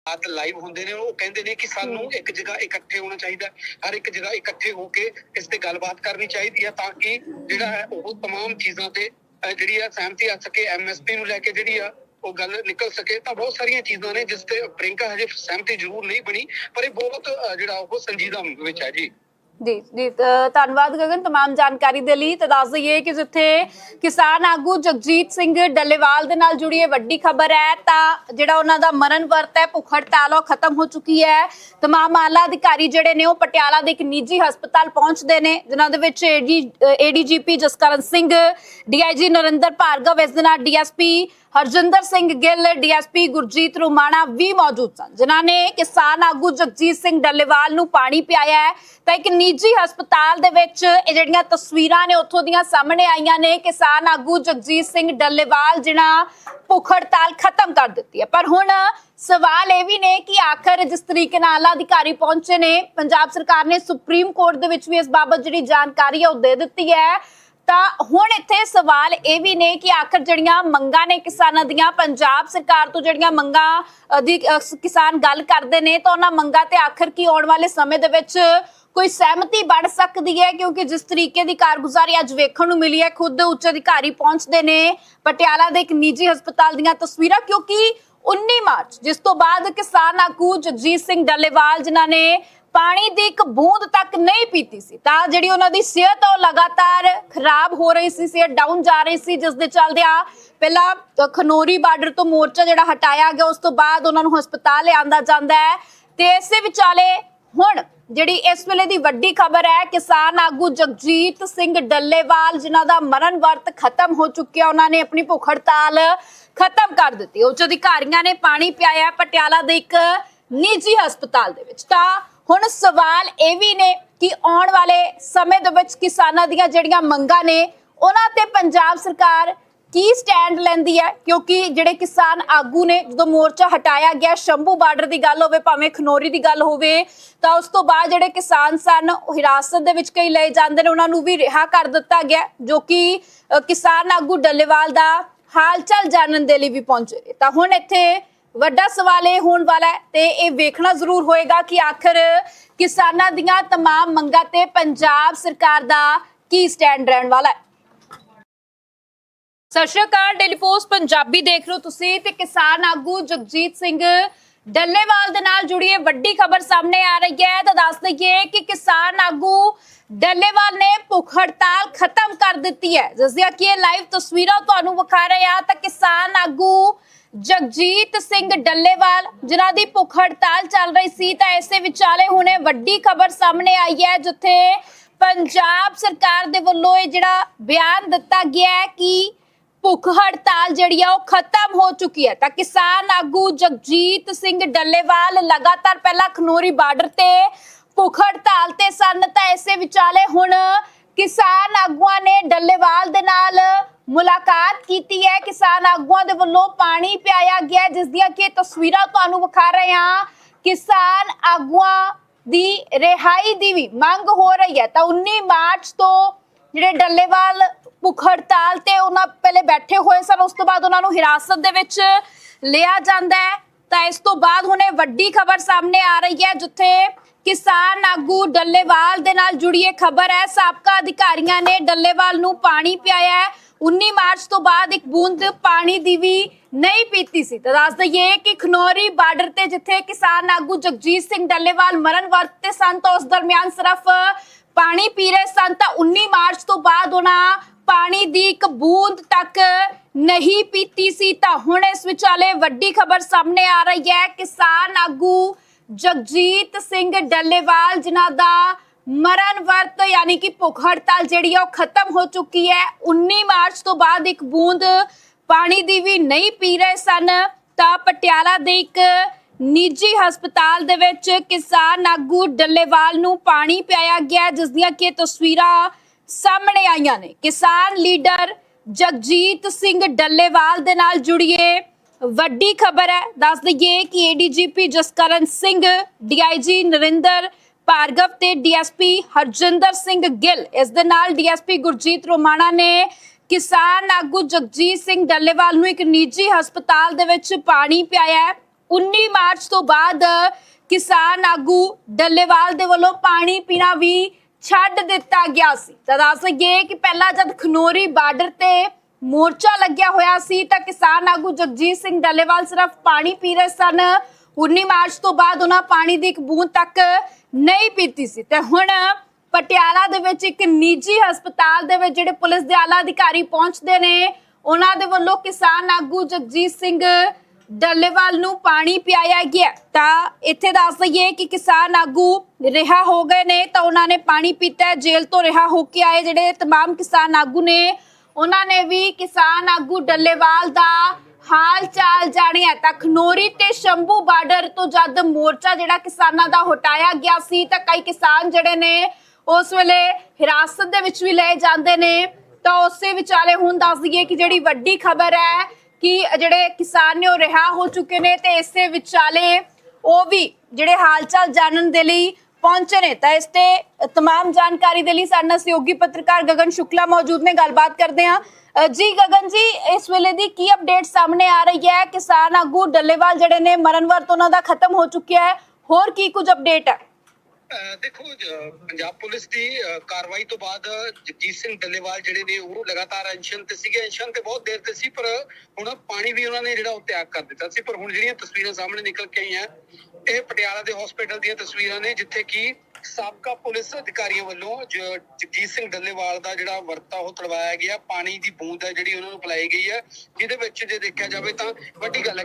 S2: ਆਤ ਲਾਈਵ ਹੁੰਦੇ ਨੇ ਉਹ ਕਹਿੰਦੇ ਨੇ ਕਿ ਸਾਨੂੰ ਇੱਕ ਜਗ੍ਹਾ ਇਕੱਠੇ ਹੋਣਾ ਚਾਹੀਦਾ ਹੈ। ਹਰ ਇੱਕ ਜਗ੍ਹਾ ਇਕੱਠੇ ਹੋ ਕੇ ਇਸ ਤੇ ਗੱਲਬਾਤ ਕਰਨੀ ਚਾਹੀਦੀ ਹੈ ਤਾਂ ਕਿ ਜਿਹੜਾ ਹੈ ਉਹ तमाम ਚੀਜ਼ਾਂ ਤੇ ਅਹ, ਜਿਹੜੀ ਆ ਸਹਿਮਤੀ ਆ ਸਕੇ ਐਮਐਸਪੀ ਨੂੰ ਲੈ ਕੇ ਜਿਹੜੀ ਆ ਉਹ ਗੱਲ ਨਿਕਲ ਸਕੇ ਤਾਂ ਬਹੁਤ ਸਾਰੀਆਂ ਚੀਜ਼ਾਂ ਨੇ ਜਿਸ ਤੇ ਪ੍ਰਿੰਕਾ ਹਜੇ ਸਹਿਮਤੀ ਜ਼ਰੂਰ ਨਹੀਂ ਬਣੀ ਪਰ ਇਹ ਬਹੁਤ ਅਹ, ਜਿਹੜਾ ਉਹ ਸੰਜੀਦਾ ਵਿੱਚ ਹੈ ਜੀ
S1: ਜੀ ਜੀ ਤ- ਧੰਨਵਾਦ ਗਗਨ तमाम ਜਾਣਕਾਰੀ ਦੇ ਲਈ ਤਾਂ ਦੱਸ ਦਈਏ ਕਿ ਜਿੱਥੇ ਕਿਸਾਨ ਆਗੂ ਜਗਜੀਤ ਸਿੰਘ ਡੱਲੇਵਾਲ ਦੇ ਨਾਲ ਜੁੜੀ ਇਹ ਵੱਡੀ ਖਬਰ ਹੈ ਤਾਂ ਜਿਹੜਾ ਉਹਨਾਂ ਦਾ ਮਰਨ ਵਰਤ ਹੈ ਭੁੱਖ ਹੜਤਾਲ ਉਹ ਖਤਮ ਹੋ ਚੁੱਕੀ ਹੈ तमाम ਆਲਾ ਅਧਿਕਾਰੀ ਜਿਹੜੇ ਨੇ ਉਹ ਪਟਿਆਲਾ ਦੇ ਇੱਕ ਨਿੱਜੀ ਹਸਪਤਾਲ ਪਹੁੰਚਦੇ ਨੇ ਜਿਨ੍ਹਾਂ ਦੇ ਵਿੱਚ ਏਡੀਜੀਪੀ ਜਸਕਰਨ ਸਿੰਘ ਡੀਆਈਜੀ ਨਰਿੰਦਰ ਭਾਰਗਵ ਇਸ ਦੇ ਨਾਲ ਡੀਐਸਪੀ ਹਰਜਿੰਦਰ ਸਿੰਘ ਗਿੱਲ, ਡੀਐਸਪੀ ਗੁਰਜੀਤ ਰੁਮਾਣਾ ਵੀ ਮੌਜੂਦ ਸਨ, ਜਿਨ੍ਹਾਂ ਨੇ ਕਿਸਾਨ ਆਗੂ ਜਗਜੀਤ ਸਿੰਘ ਡੱਲੇਵਾਲ ਨੂੰ ਪਾਣੀ ਪਿਆਇਆ ਹੈ। ਤਾਂ ਇੱਕ ਨਿੱਜੀ ਹਸਪਤਾਲ ਦੇ ਵਿੱਚ ਇਹ ਜਿਹੜੀਆਂ ਤਸਵੀਰਾਂ ਨੇ ਉੱਥੋਂ ਦੀਆਂ ਸਾਹਮਣੇ ਆਈਆਂ ਨੇ, ਕਿਸਾਨ ਆਗੂ ਜਗਜੀਤ ਸਿੰਘ ਡੱਲੇਵਾਲ, ਜਿਨ੍ਹਾਂ ਭੁੱਖ ਹੜਤਾਲ ਖਤਮ ਕਰ ਦਿੱਤੀ ਹੈ। ਪਰ ਹੁਣ ਸਵਾਲ ਇਹ ਵੀ ਨੇ ਕਿ ਆਖਰ ਜਿਸ ਤਰੀਕੇ ਨਾਲ ਅਧਿਕਾਰੀ ਪਹੁੰਚੇ ਨੇ, ਪੰਜਾਬ ਸਰਕਾਰ ਨੇ ਸੁਪਰੀਮ ਕੋਰਟ ਦੇ ਵਿੱਚ ਵੀ ਇਸ ਬਾਬਤ ਜਿਹੜੀ ਜਾਣਕਾਰੀ ਹੈ ਉਹ ਦੇ ਦਿੱਤੀ ਹੈ। ਤਾਂ ਹੁਣ ਇੱਥੇ ਸਵਾਲ ਇਹ ਵੀ ਨੇ ਕਿ ਆਖਰ ਜਿਹੜੀਆਂ ਮੰਗਾਂ ਨੇ ਕਿਸਾਨਾਂ ਦੀਆਂ, ਪੰਜਾਬ ਸਰਕਾਰ ਤੋਂ ਜਿਹੜੀਆਂ ਮੰਗਾਂ ਦੀ ਕਿਸਾਨ ਗੱਲ ਕਰਦੇ ਨੇ, ਤਾਂ ਉਹਨਾਂ ਮੰਗਾਂ ਤੇ ਆਖਰ ਕੀ ਆਉਣ ਵਾਲੇ ਸਮੇਂ ਦੇ ਵਿੱਚ ਕੋਈ ਸਹਿਮਤੀ ਬਣ ਸਕਦੀ ਹੈ? ਕਿਉਂਕਿ ਜਿਸ ਤਰੀਕੇ ਦੀ ਕਾਰਗੁਜ਼ਾਰੀ ਅੱਜ ਵੇਖਣ ਨੂੰ ਮਿਲੀ ਹੈ, ਖੁਦ ਉੱਚ ਅਧਿਕਾਰੀ ਪਹੁੰਚਦੇ ਨੇ, ਪਟਿਆਲਾ ਦੇ ਇੱਕ ਨਿੱਜੀ ਹਸਪਤਾਲ ਦੀਆਂ ਤਸਵੀਰਾਂ, ਕਿਉਂਕਿ 19 ਮਾਰਚ, ਜਿਸ ਤੋਂ ਬਾਅਦ ਕਿਸਾਨ ਆਗੂ ਜਗਜੀਤ ਸਿੰਘ ਡੱਲੇਵਾਲ, ਜਿਨ੍ਹਾਂ ਨੇ ਪਾਣੀ ਦੀ ਇੱਕ ਬੂੰਦ ਤੱਕ ਨਹੀਂ ਪੀਤੀ ਸੀ। ਤਾਂ ਜਿਹੜੀ ਉਹਨਾਂ ਦੀ ਸਿਹਤ ਉਹ ਲਗਾਤਾਰ ਖਰਾਬ ਹੋ ਰਹੀ ਸੀ, ਸਿਹਤ ਡਾਊਨ ਜਾ ਰਹੀ ਸੀ, ਜਿਸ ਦੇ ਚੱਲਦਿਆਂ ਪਹਿਲਾਂ ਖਨੋਰੀ ਬਾਰਡਰ ਤੋਂ ਮੋਰਚਾ ਜਿਹੜਾ ਹਟਾਇਆ ਗਿਆ, ਉਸ ਤੋਂ ਬਾਅਦ ਉਹਨਾਂ ਨੂੰ ਹਸਪਤਾਲ ਲਿਆਂਦਾ ਜਾਂਦਾ ਹੈ। ਤੇ ਇਸੇ ਵਿਚਾਲੇ ਹੁਣ ਜਿਹੜੀ ਇਸ ਵੇਲੇ ਦੀ ਵੱਡੀ ਖਬਰ ਹੈ, ਕਿਸਾਨ ਆਗੂ ਜਗਜੀਤ ਸਿੰਘ ਡੱਲੇਵਾਲ, ਜਿਨ੍ਹਾਂ ਦਾ ਮਰਨ ਵਰਤ ਖਤਮ ਹੋ ਚੁੱਕਿਆ, ਉਹਨਾਂ ਨੇ ਆਪਣੀ ਭੁੱਖ ਹੜਤਾਲ ਖਤਮ ਕਰ ਦਿੱਤੀ। ਉੱਚ ਅਧਿਕਾਰੀਆਂ ਨੇ ਪਾਣੀ ਪਿਆਇਆ ਪਟਿਆਲਾ ਦੇ ਇੱਕ ਨਿੱਜੀ ਹਸਪਤਾਲ ਦੇ ਵਿੱਚ। ਤਾਂ ਹੁਣ ਸਵਾਲ ਇਹ ਵੀ ਨੇ ਕਿ ਆਉਣ ਵਾਲੇ ਸਮੇਂ ਦੇ ਵਿੱਚ ਕਿਸਾਨਾਂ ਦੀਆਂ ਜਿਹੜੀਆਂ ਮੰਗਾਂ ਨੇ, ਉਹਨਾਂ ਤੇ ਪੰਜਾਬ ਸਰਕਾਰ ਕੀ ਸਟੈਂਡ ਲੈਂਦੀ ਹੈ? ਕਿਉਂਕਿ ਜਿਹੜੇ ਕਿਸਾਨ ਆਗੂ ਨੇ, ਜਦੋਂ ਮੋਰਚਾ ਹਟਾਇਆ ਗਿਆ, ਸ਼ੰਭੂ ਬਾਰਡਰ ਦੀ ਗੱਲ ਹੋਵੇ, ਭਾਵੇਂ ਖਨੋਰੀ ਦੀ ਗੱਲ ਹੋਵੇ, ਤਾਂ ਉਸ ਤੋਂ ਬਾਅਦ ਜਿਹੜੇ ਕਿਸਾਨ ਸਨ, ਉਹ ਹਿਰਾਸਤ ਦੇ ਵਿੱਚ ਕਈ ਲਏ ਜਾਂਦੇ ਨੇ, ਉਹਨਾਂ ਨੂੰ ਵੀ ਰਿਹਾ ਕਰ ਦਿੱਤਾ ਗਿਆ, ਜੋ ਕਿ ਕਿਸਾਨ ਆਗੂ ਡੱਲੇਵਾਲ ਦਾ ਹਾਲ ਚਾਲ ਜਾਣਨ ਦੇ ਲਈ ਵੀ ਪਹੁੰਚੇ। ਤਾਂ ਹੁਣ ਇੱਥੇ ਵੱਡਾ ਸਵਾਲ ਇਹ ਹੋਣ ਵਾਲਾ ਹੈ ਤੇ ਇਹ ਵੇਖਣਾ ਜ਼ਰੂਰ ਹੋਏਗਾ ਕਿ ਆਖਰ ਕਿਸਾਨਾਂ ਦੀਆਂ तमाम ਮੰਗਾਂ ਤੇ ਪੰਜਾਬ ਸਰਕਾਰ ਦਾ ਕੀ ਸਟੈਂਡ ਰਹਿਣ ਵਾਲਾ ਹੈ ਸਤਿ ਸ਼੍ਰੀ ਅਕਾਲ ਡੇਲੀ ਪੋਸਟ ਪੰਜਾਬੀ ਦੇਖ ਰਹੇ ਹੋ ਤੁਸੀਂ ਤੇ ਕਿਸਾਨ ਆਗੂ ਜਗਜੀਤ ਸਿੰਘ ਡੱਲੇਵਾਲ ਦੇ ਨਾਲ ਜੁੜੀ ਇਹ ਵੱਡੀ ਖਬਰ ਸਾਹਮਣੇ ਆ ਰਹੀ ਹੈ ਤਾਂ ਦੱਸ ਦਈਏ ਕਿ ਕਿਸਾਨ ਆਗੂ ਡੱਲੇਵਾਲ ਨੇ ਭੁੱਖ ਹੜਤਾਲ ਖਤਮ ਕਰ ਦਿੱਤੀ ਹੈ ਜਿਸ ਦੀਆਂ ਕਿ ਇਹ ਲਾਈਵ ਤਸਵੀਰਾਂ ਤੁਹਾਨੂੰ ਵਿਖਾ ਰਹੇ ਆ ਤਾਂ ਕਿਸਾਨ ਆਗੂ ਜਗਜੀਤ ਸਿੰਘ ਡੱਲੇਵਾਲ, ਜਿਨ੍ਹਾਂ ਦੀ ਭੁੱਖ ਹੜਤਾਲ ਚੱਲ ਰਹੀ ਸੀ, ਤਾਂ ਇਸੇ ਵਿਚਾਲੇ ਹੁਣੇ ਵੱਡੀ ਖਬਰ ਸਾਹਮਣੇ ਆਈ ਹੈ, ਜਿੱਥੇ ਪੰਜਾਬ ਸਰਕਾਰ ਦੇ ਵੱਲੋਂ ਇਹ ਜਿਹੜਾ ਬਿਆਨ ਦਿੱਤਾ ਗਿਆ ਹੈ ਕਿ ਭੁੱਖ ਹੜਤਾਲ ਜਿਹੜੀ ਆ, ਉਹ ਖਤਮ ਹੋ ਚੁੱਕੀ ਹੈ। ਤਾਂ ਕਿਸਾਨ ਆਗੂ ਜਗਜੀਤ ਸਿੰਘ ਡੱਲੇਵਾਲ ਲਗਾਤਾਰ ਪਹਿਲਾਂ ਖਨੋਰੀ ਬਾਰਡਰ ਤੇ ਭੁੱਖ ਹੜਤਾਲ ਤੇ ਸਨ, ਤਾਂ ਇਸੇ ਵਿਚਾਲੇ ਹੁਣ ਕਿਸਾਨ ਆਗੂਆਂ ਨੇ ਡੱਲੇਵਾਲ ਦੇ ਨਾਲ ਮੁਲਾਕਾਤ ਕੀਤੀ ਹੈ। ਕਿਸਾਨ ਆਗੂਆਂ ਦੇ ਵੱਲੋਂ ਪਾਣੀ ਪਿਆਇਆ ਗਿਆ ਜਿਸ ਦੀਆਂ ਕਿ ਤਸਵੀਰਾਂ ਤੁਹਾਨੂੰ ਵਿਖਾ ਰਹੇ ਹਾਂ। ਕਿਸਾਨ ਆਗੂਆਂ ਦੀ ਰਿਹਾਈ ਦੀ ਵੀ ਮੰਗ ਹੋ ਰਹੀ ਹੈ। ਤਾਂ 19 ਮਾਰਚ ਤੋਂ ਜਿਹੜੇ ਡੱਲੇਵਾਲ ਭੁੱਖ ਹੜਤਾਲ ਤੇ ਉਹਨਾਂ ਪਹਿਲੇ ਬੈਠੇ ਹੋਏ ਸਨ, ਉਸ ਤੋਂ ਬਾਅਦ ਉਹਨਾਂ ਨੂੰ ਹਿਰਾਸਤ ਦੇ ਵਿੱਚ ਲਿਆ ਜਾਂਦਾ ਹੈ। ਤਾਂ ਇਸ ਤੋਂ ਬਾਅਦ ਹੁਣੇ ਵੱਡੀ ਖਬਰ ਸਾਹਮਣੇ ਆ ਰਹੀ ਹੈ, ਜਿੱਥੇ ਕਿਸਾਨ ਆਗੂ ਡੱਲੇਵਾਲ ਦੇ ਨਾਲ ਜੁੜੀ ਇਹ ਖਬਰ ਹੈ। ਸਾਬਕਾ ਅਧਿਕਾਰੀਆਂ ਨੇ ਡੱਲੇਵਾਲ ਨੂੰ ਪਾਣੀ ਪਿਆਇਆ ਹੈ। 19 ਮਾਰਚ ਤੋਂ ਬਾਅਦ ਇੱਕ ਬੂੰਦ ਪਾਣੀ ਦੀ ਵੀ ਨਹੀਂ ਪੀਤੀ ਸੀ। ਤਾਂ ਦੱਸ ਦਈਏ ਕਿ ਖਨੌਰੀ ਬਾਰਡਰ ਤੇ ਜਿੱਥੇ ਕਿਸਾਨ ਆਗੂ ਜਗਜੀਤ ਸਿੰਘ ਡੱਲੇਵਾਲ ਮਰਨ ਵਰਤ ਤੇ ਸਨ, ਤਾਂ ਉਸ ਦਰਮਿਆਨ ਸਿਰਫ ਪਾਣੀ ਪੀ ਰਹੇ ਸਨ। ਤਾਂ 19 ਮਾਰਚ ਤੋਂ ਬਾਅਦ ਉਹਨਾਂ ਪਾਣੀ ਦੀ ਇੱਕ ਬੂੰਦ ਤੱਕ ਨਹੀਂ ਪੀਤੀ ਸੀ। ਤਾਂ ਹੁਣ ਇਸ ਵਿਚਾਲੇ ਵੱਡੀ ਖਬਰ ਸਾਹਮਣੇ ਆ ਰਹੀ ਹੈ। ਕਿਸਾਨ ਆਗੂ ਜਗਜੀਤ ਸਿੰਘ ਡੱਲੇਵਾਲ, ਜਿਨ੍ਹਾਂ ਦਾ ਮਰਨ ਵਰਤ, ਯਾਨੀ ਕਿ ਭੁੱਖ ਹੜਤਾਲ ਜਿਹੜੀ ਆ, ਉਹ ਖਤਮ ਹੋ ਚੁੱਕੀ ਹੈ। 19 ਮਾਰਚ ਤੋਂ ਬਾਅਦ ਇੱਕ ਬੂੰਦ ਪਾਣੀ ਦੀ ਵੀ ਨਹੀਂ ਪੀ ਰਹੇ ਸਨ, ਤਾਂ ਪਟਿਆਲਾ ਦੇ ਇੱਕ ਨਿੱਜੀ ਹਸਪਤਾਲ ਦੇ ਵਿੱਚ ਕਿਸਾਨ ਆਗੂ ਡੱਲੇਵਾਲ ਨੂੰ ਪਾਣੀ ਪਿਆਇਆ ਗਿਆ, ਜਿਸ ਦੀਆਂ ਕਿ ਤਸਵੀਰਾਂ ਸਾਹਮਣੇ ਆਈਆਂ ਨੇ। ਕਿਸਾਨ ਲੀਡਰ ਜਗਜੀਤ ਸਿੰਘ ਡੱਲੇਵਾਲ ਦੇ ਨਾਲ ਜੁੜੀਏ। ਵੱਡੀ ਖਬਰ ਹੈ। ਦੱਸ ਦਈਏ ਕਿ ਏਡੀਜੀਪੀ ਜਸਕਰਨ ਸਿੰਘ ਡੀਆਈਜੀ ਨਰਿੰਦਰ ਭਾਰਗਵ ਤੇ ਡੀਐਸਪੀ ਹਰਜਿੰਦਰ ਸਿੰਘ ਗਿੱਲ, ਇਸ ਦੇ ਨਾਲ ਡੀਐਸਪੀ ਗੁਰਜੀਤ ਰੋਮਾਣਾ ਨੇ ਕਿਸਾਨ ਆਗੂ ਜਗਜੀਤ ਸਿੰਘ ਡੱਲੇਵਾਲ ਨੂੰ ਇੱਕ ਨਿੱਜੀ ਹਸਪਤਾਲ ਦੇ ਵਿੱਚ ਪਾਣੀ ਪਿਆਇਆ ਹੈ। 19 ਮਾਰਚ ਤੋਂ ਬਾਅਦ ਕਿਸਾਨ ਆਗੂ ਡੱਲੇਵਾਲ ਦੇ ਵੱਲੋਂ ਪਾਣੀ ਪੀਣਾ ਵੀ ਛੱਡ ਦਿੱਤਾ ਗਿਆ ਸੀ। ਤਾਂ ਦੱਸ ਦਈਏ ਕਿ ਪਹਿਲਾਂ ਜਦ ਖਨੋਰੀ ਬਾਰਡਰ ਤੇ ਮੋਰਚਾ ਲੱਗਿਆ ਹੋਇਆ ਸੀ ਤਾਂ ਕਿਸਾਨ ਆਗੂ ਜਗਜੀਤ ਸਿੰਘ ਡੱਲੇਵਾਲ ਸਿਰਫ ਪਾਣੀ ਪੀ ਰਹੇ ਸਨ 19 ਮਾਰਚ ਤੋਂ ਬਾਅਦ ਉਹਨਾਂ ਪਾਣੀ ਦੀ ਇੱਕ ਬੂੰਦ ਤੱਕ ਨਹੀਂ ਪੀਤੀ ਸੀ ਤੇ ਹੁਣ ਪਟਿਆਲਾ ਦੇ ਵਿੱਚ ਇੱਕ ਨਿੱਜੀ ਹਸਪਤਾਲ ਦੇ ਵਿੱਚ ਜਿਹੜੇ ਪੁਲਿਸ ਦੇ ਆਲਾ ਅਧਿਕਾਰੀ ਪਹੁੰਚਦੇ ਨੇ ਉਹਨਾਂ ਦੇ ਵੱਲੋਂ ਕਿਸਾਨ ਆਗੂ ਜਗਜੀਤ ਸਿੰਘ ਡੱਲੇਵਾਲ ਨੂੰ ਪਾਣੀ ਪਿਆਇਆ ਗਿਆ ਤਾਂ ਇੱਥੇ ਦੱਸ ਦਈਏ ਕਿ ਕਿਸਾਨ ਆਗੂ ਰਿਹਾ ਹੋ ਗਏ ਨੇ ਤਾਂ ਉਹਨਾਂ ਨੇ ਪਾਣੀ ਪੀਤਾ ਹੈ ਜੇਲ੍ਹ ਤੋਂ ਰਿਹਾ ਹੋ ਕੇ ਆਏ ਜਿਹੜੇ तमाम ਕਿਸਾਨ ਆਗੂ ਨੇ ਉਹਨਾਂ ਨੇ ਵੀ ਕਿਸਾਨ ਆਗੂ ਡੱਲੇਵਾਲ ਦਾ ਹਾਲ ਚਾਲ ਜਾਣਿਆ ਤਾਂ ਖਨੋਰੀ ਤੇ ਸ਼ੰਭੂ ਬਾਰਡਰ ਤੋਂ ਜਦ ਮੋਰਚਾ ਜਿਹੜਾ ਕਿਸਾਨਾਂ ਦਾ ਹਟਾਇਆ ਗਿਆ ਸੀ, ਤਾਂ ਕਈ ਕਿਸਾਨ ਜਿਹੜੇ ਨੇ ਉਸ ਵੇਲੇ ਹਿਰਾਸਤ ਦੇ ਵਿੱਚ ਵੀ ਲਏ ਜਾਂਦੇ ਨੇ। ਤਾਂ ਉਸੇ ਵਿਚਾਲੇ ਹੁਣ ਦੱਸ ਦਈਏ ਕਿ ਜਿਹੜੀ ਵੱਡੀ ਖਬਰ ਹੈ ਕਿ ਜਿਹੜੇ ਕਿਸਾਨ ਨੇ ਉਹ ਰਿਹਾ ਹੋ ਚੁੱਕੇ ਨੇ ਤੇ ਇਸੇ ਵਿਚਾਲੇ ਉਹ ਵੀ ਜਿਹੜੇ ਹਾਲਚਾਲ ਜਾਣਨ ਦੇ ਲਈ ਪਹੁੰਚੇ ਨੇ ਤਾਂ ਇਸ ਤੇ तमाम ਜਾਣਕਾਰੀ ਦੇ ਲਈ ਸਾਡੇ ਨਾਲ ਸਹਿਯੋਗੀ ਪੱਤਰਕਾਰ ਗਗਨ ਸ਼ੁਕਲਾ ਮੌਜੂਦ ਨੇ ਗੱਲਬਾਤ ਕਰਦੇ ਹਾਂ ਅ, ਜੀ ਗਗਨ ਜੀ ਇਸ ਵੇਲੇ ਦੀ ਕੀ ਅਪਡੇਟ ਸਾਹਮਣੇ ਆ ਰਹੀ ਹੈ ਕਿਸਾਨ ਆਗੂ ਡੱਲੇਵਾਲ ਜਿਹੜੇ ਨੇ ਮਰਨ ਵਰਤ ਉਹਨਾਂ ਦਾ ਖਤਮ ਹੋ ਚੁੱਕਿਆ ਹੈ ਹੋਰ ਕੀ ਕੁਝ ਅਪਡੇਟ ਹੈ
S2: ਅਹ ਦੇਖੋ ਜ- ਪੰਜਾਬ ਪੁਲਿਸ ਦੀ ਅਹ, ਕਾਰਵਾਈ ਤੋਂ ਬਾਅਦ ਜਗਜੀਤ ਸਿੰਘ ਡੱਲੇਵਾਲ ਜਿਹੜੇ ਨੇ ਉਹ ਲਗਾਤਾਰ ਐਂਸ਼ਨ ਤੇ ਸੀਗੇ ਐਂਸ਼ਨ ਤੇ ਬਹੁਤ ਦੇਰ ਤੇ ਸੀ ਪਰ ਹੁਣ ਪਾਣੀ ਵੀ ਉਹਨਾਂ ਨੇ ਜਿਹੜਾ ਉਹ ਤਿਆਗ ਕਰ ਦਿੱਤਾ ਸੀ ਪਰ ਹੁਣ ਜਿਹੜੀਆਂ ਤਸਵੀਰਾਂ ਸਾਹਮਣੇ ਨਿਕਲ ਕੇ ਆਈਆਂ ਇਹ ਪਟਿਆਲਾ ਦੇ ਹਸਪੀਟਲ ਦੀਆਂ ਤਸਵੀਰਾਂ ਨੇ, ਜਿੱਥੇ ਕਿ ਸਾਬਕਾ ਪੁਲਿਸ ਅਧਿਕਾਰੀਆਂ ਵੱਲੋਂ ਜਗਜੀਤ ਸਿੰਘ ਡੱਲੇਵਾਲ ਦਾ ਜਿਹੜਾ ਵਰਤਾ ਉਹ ਤੜਵਾਇਆ ਗਿਆ। ਪਾਣੀ ਦੀ ਬੂੰਦ ਹੈ ਜਿਹੜੀ ਉਹਨਾਂ ਨੂੰ ਪਿਲਾਈ ਗਈ ਹੈ। ਜਿਹਦੇ ਵਿੱਚ ਜੇ ਦੇਖਿਆ ਜਾਵੇ ਤਾਂ ਵੱਡੀ ਗੱਲ ਹੈ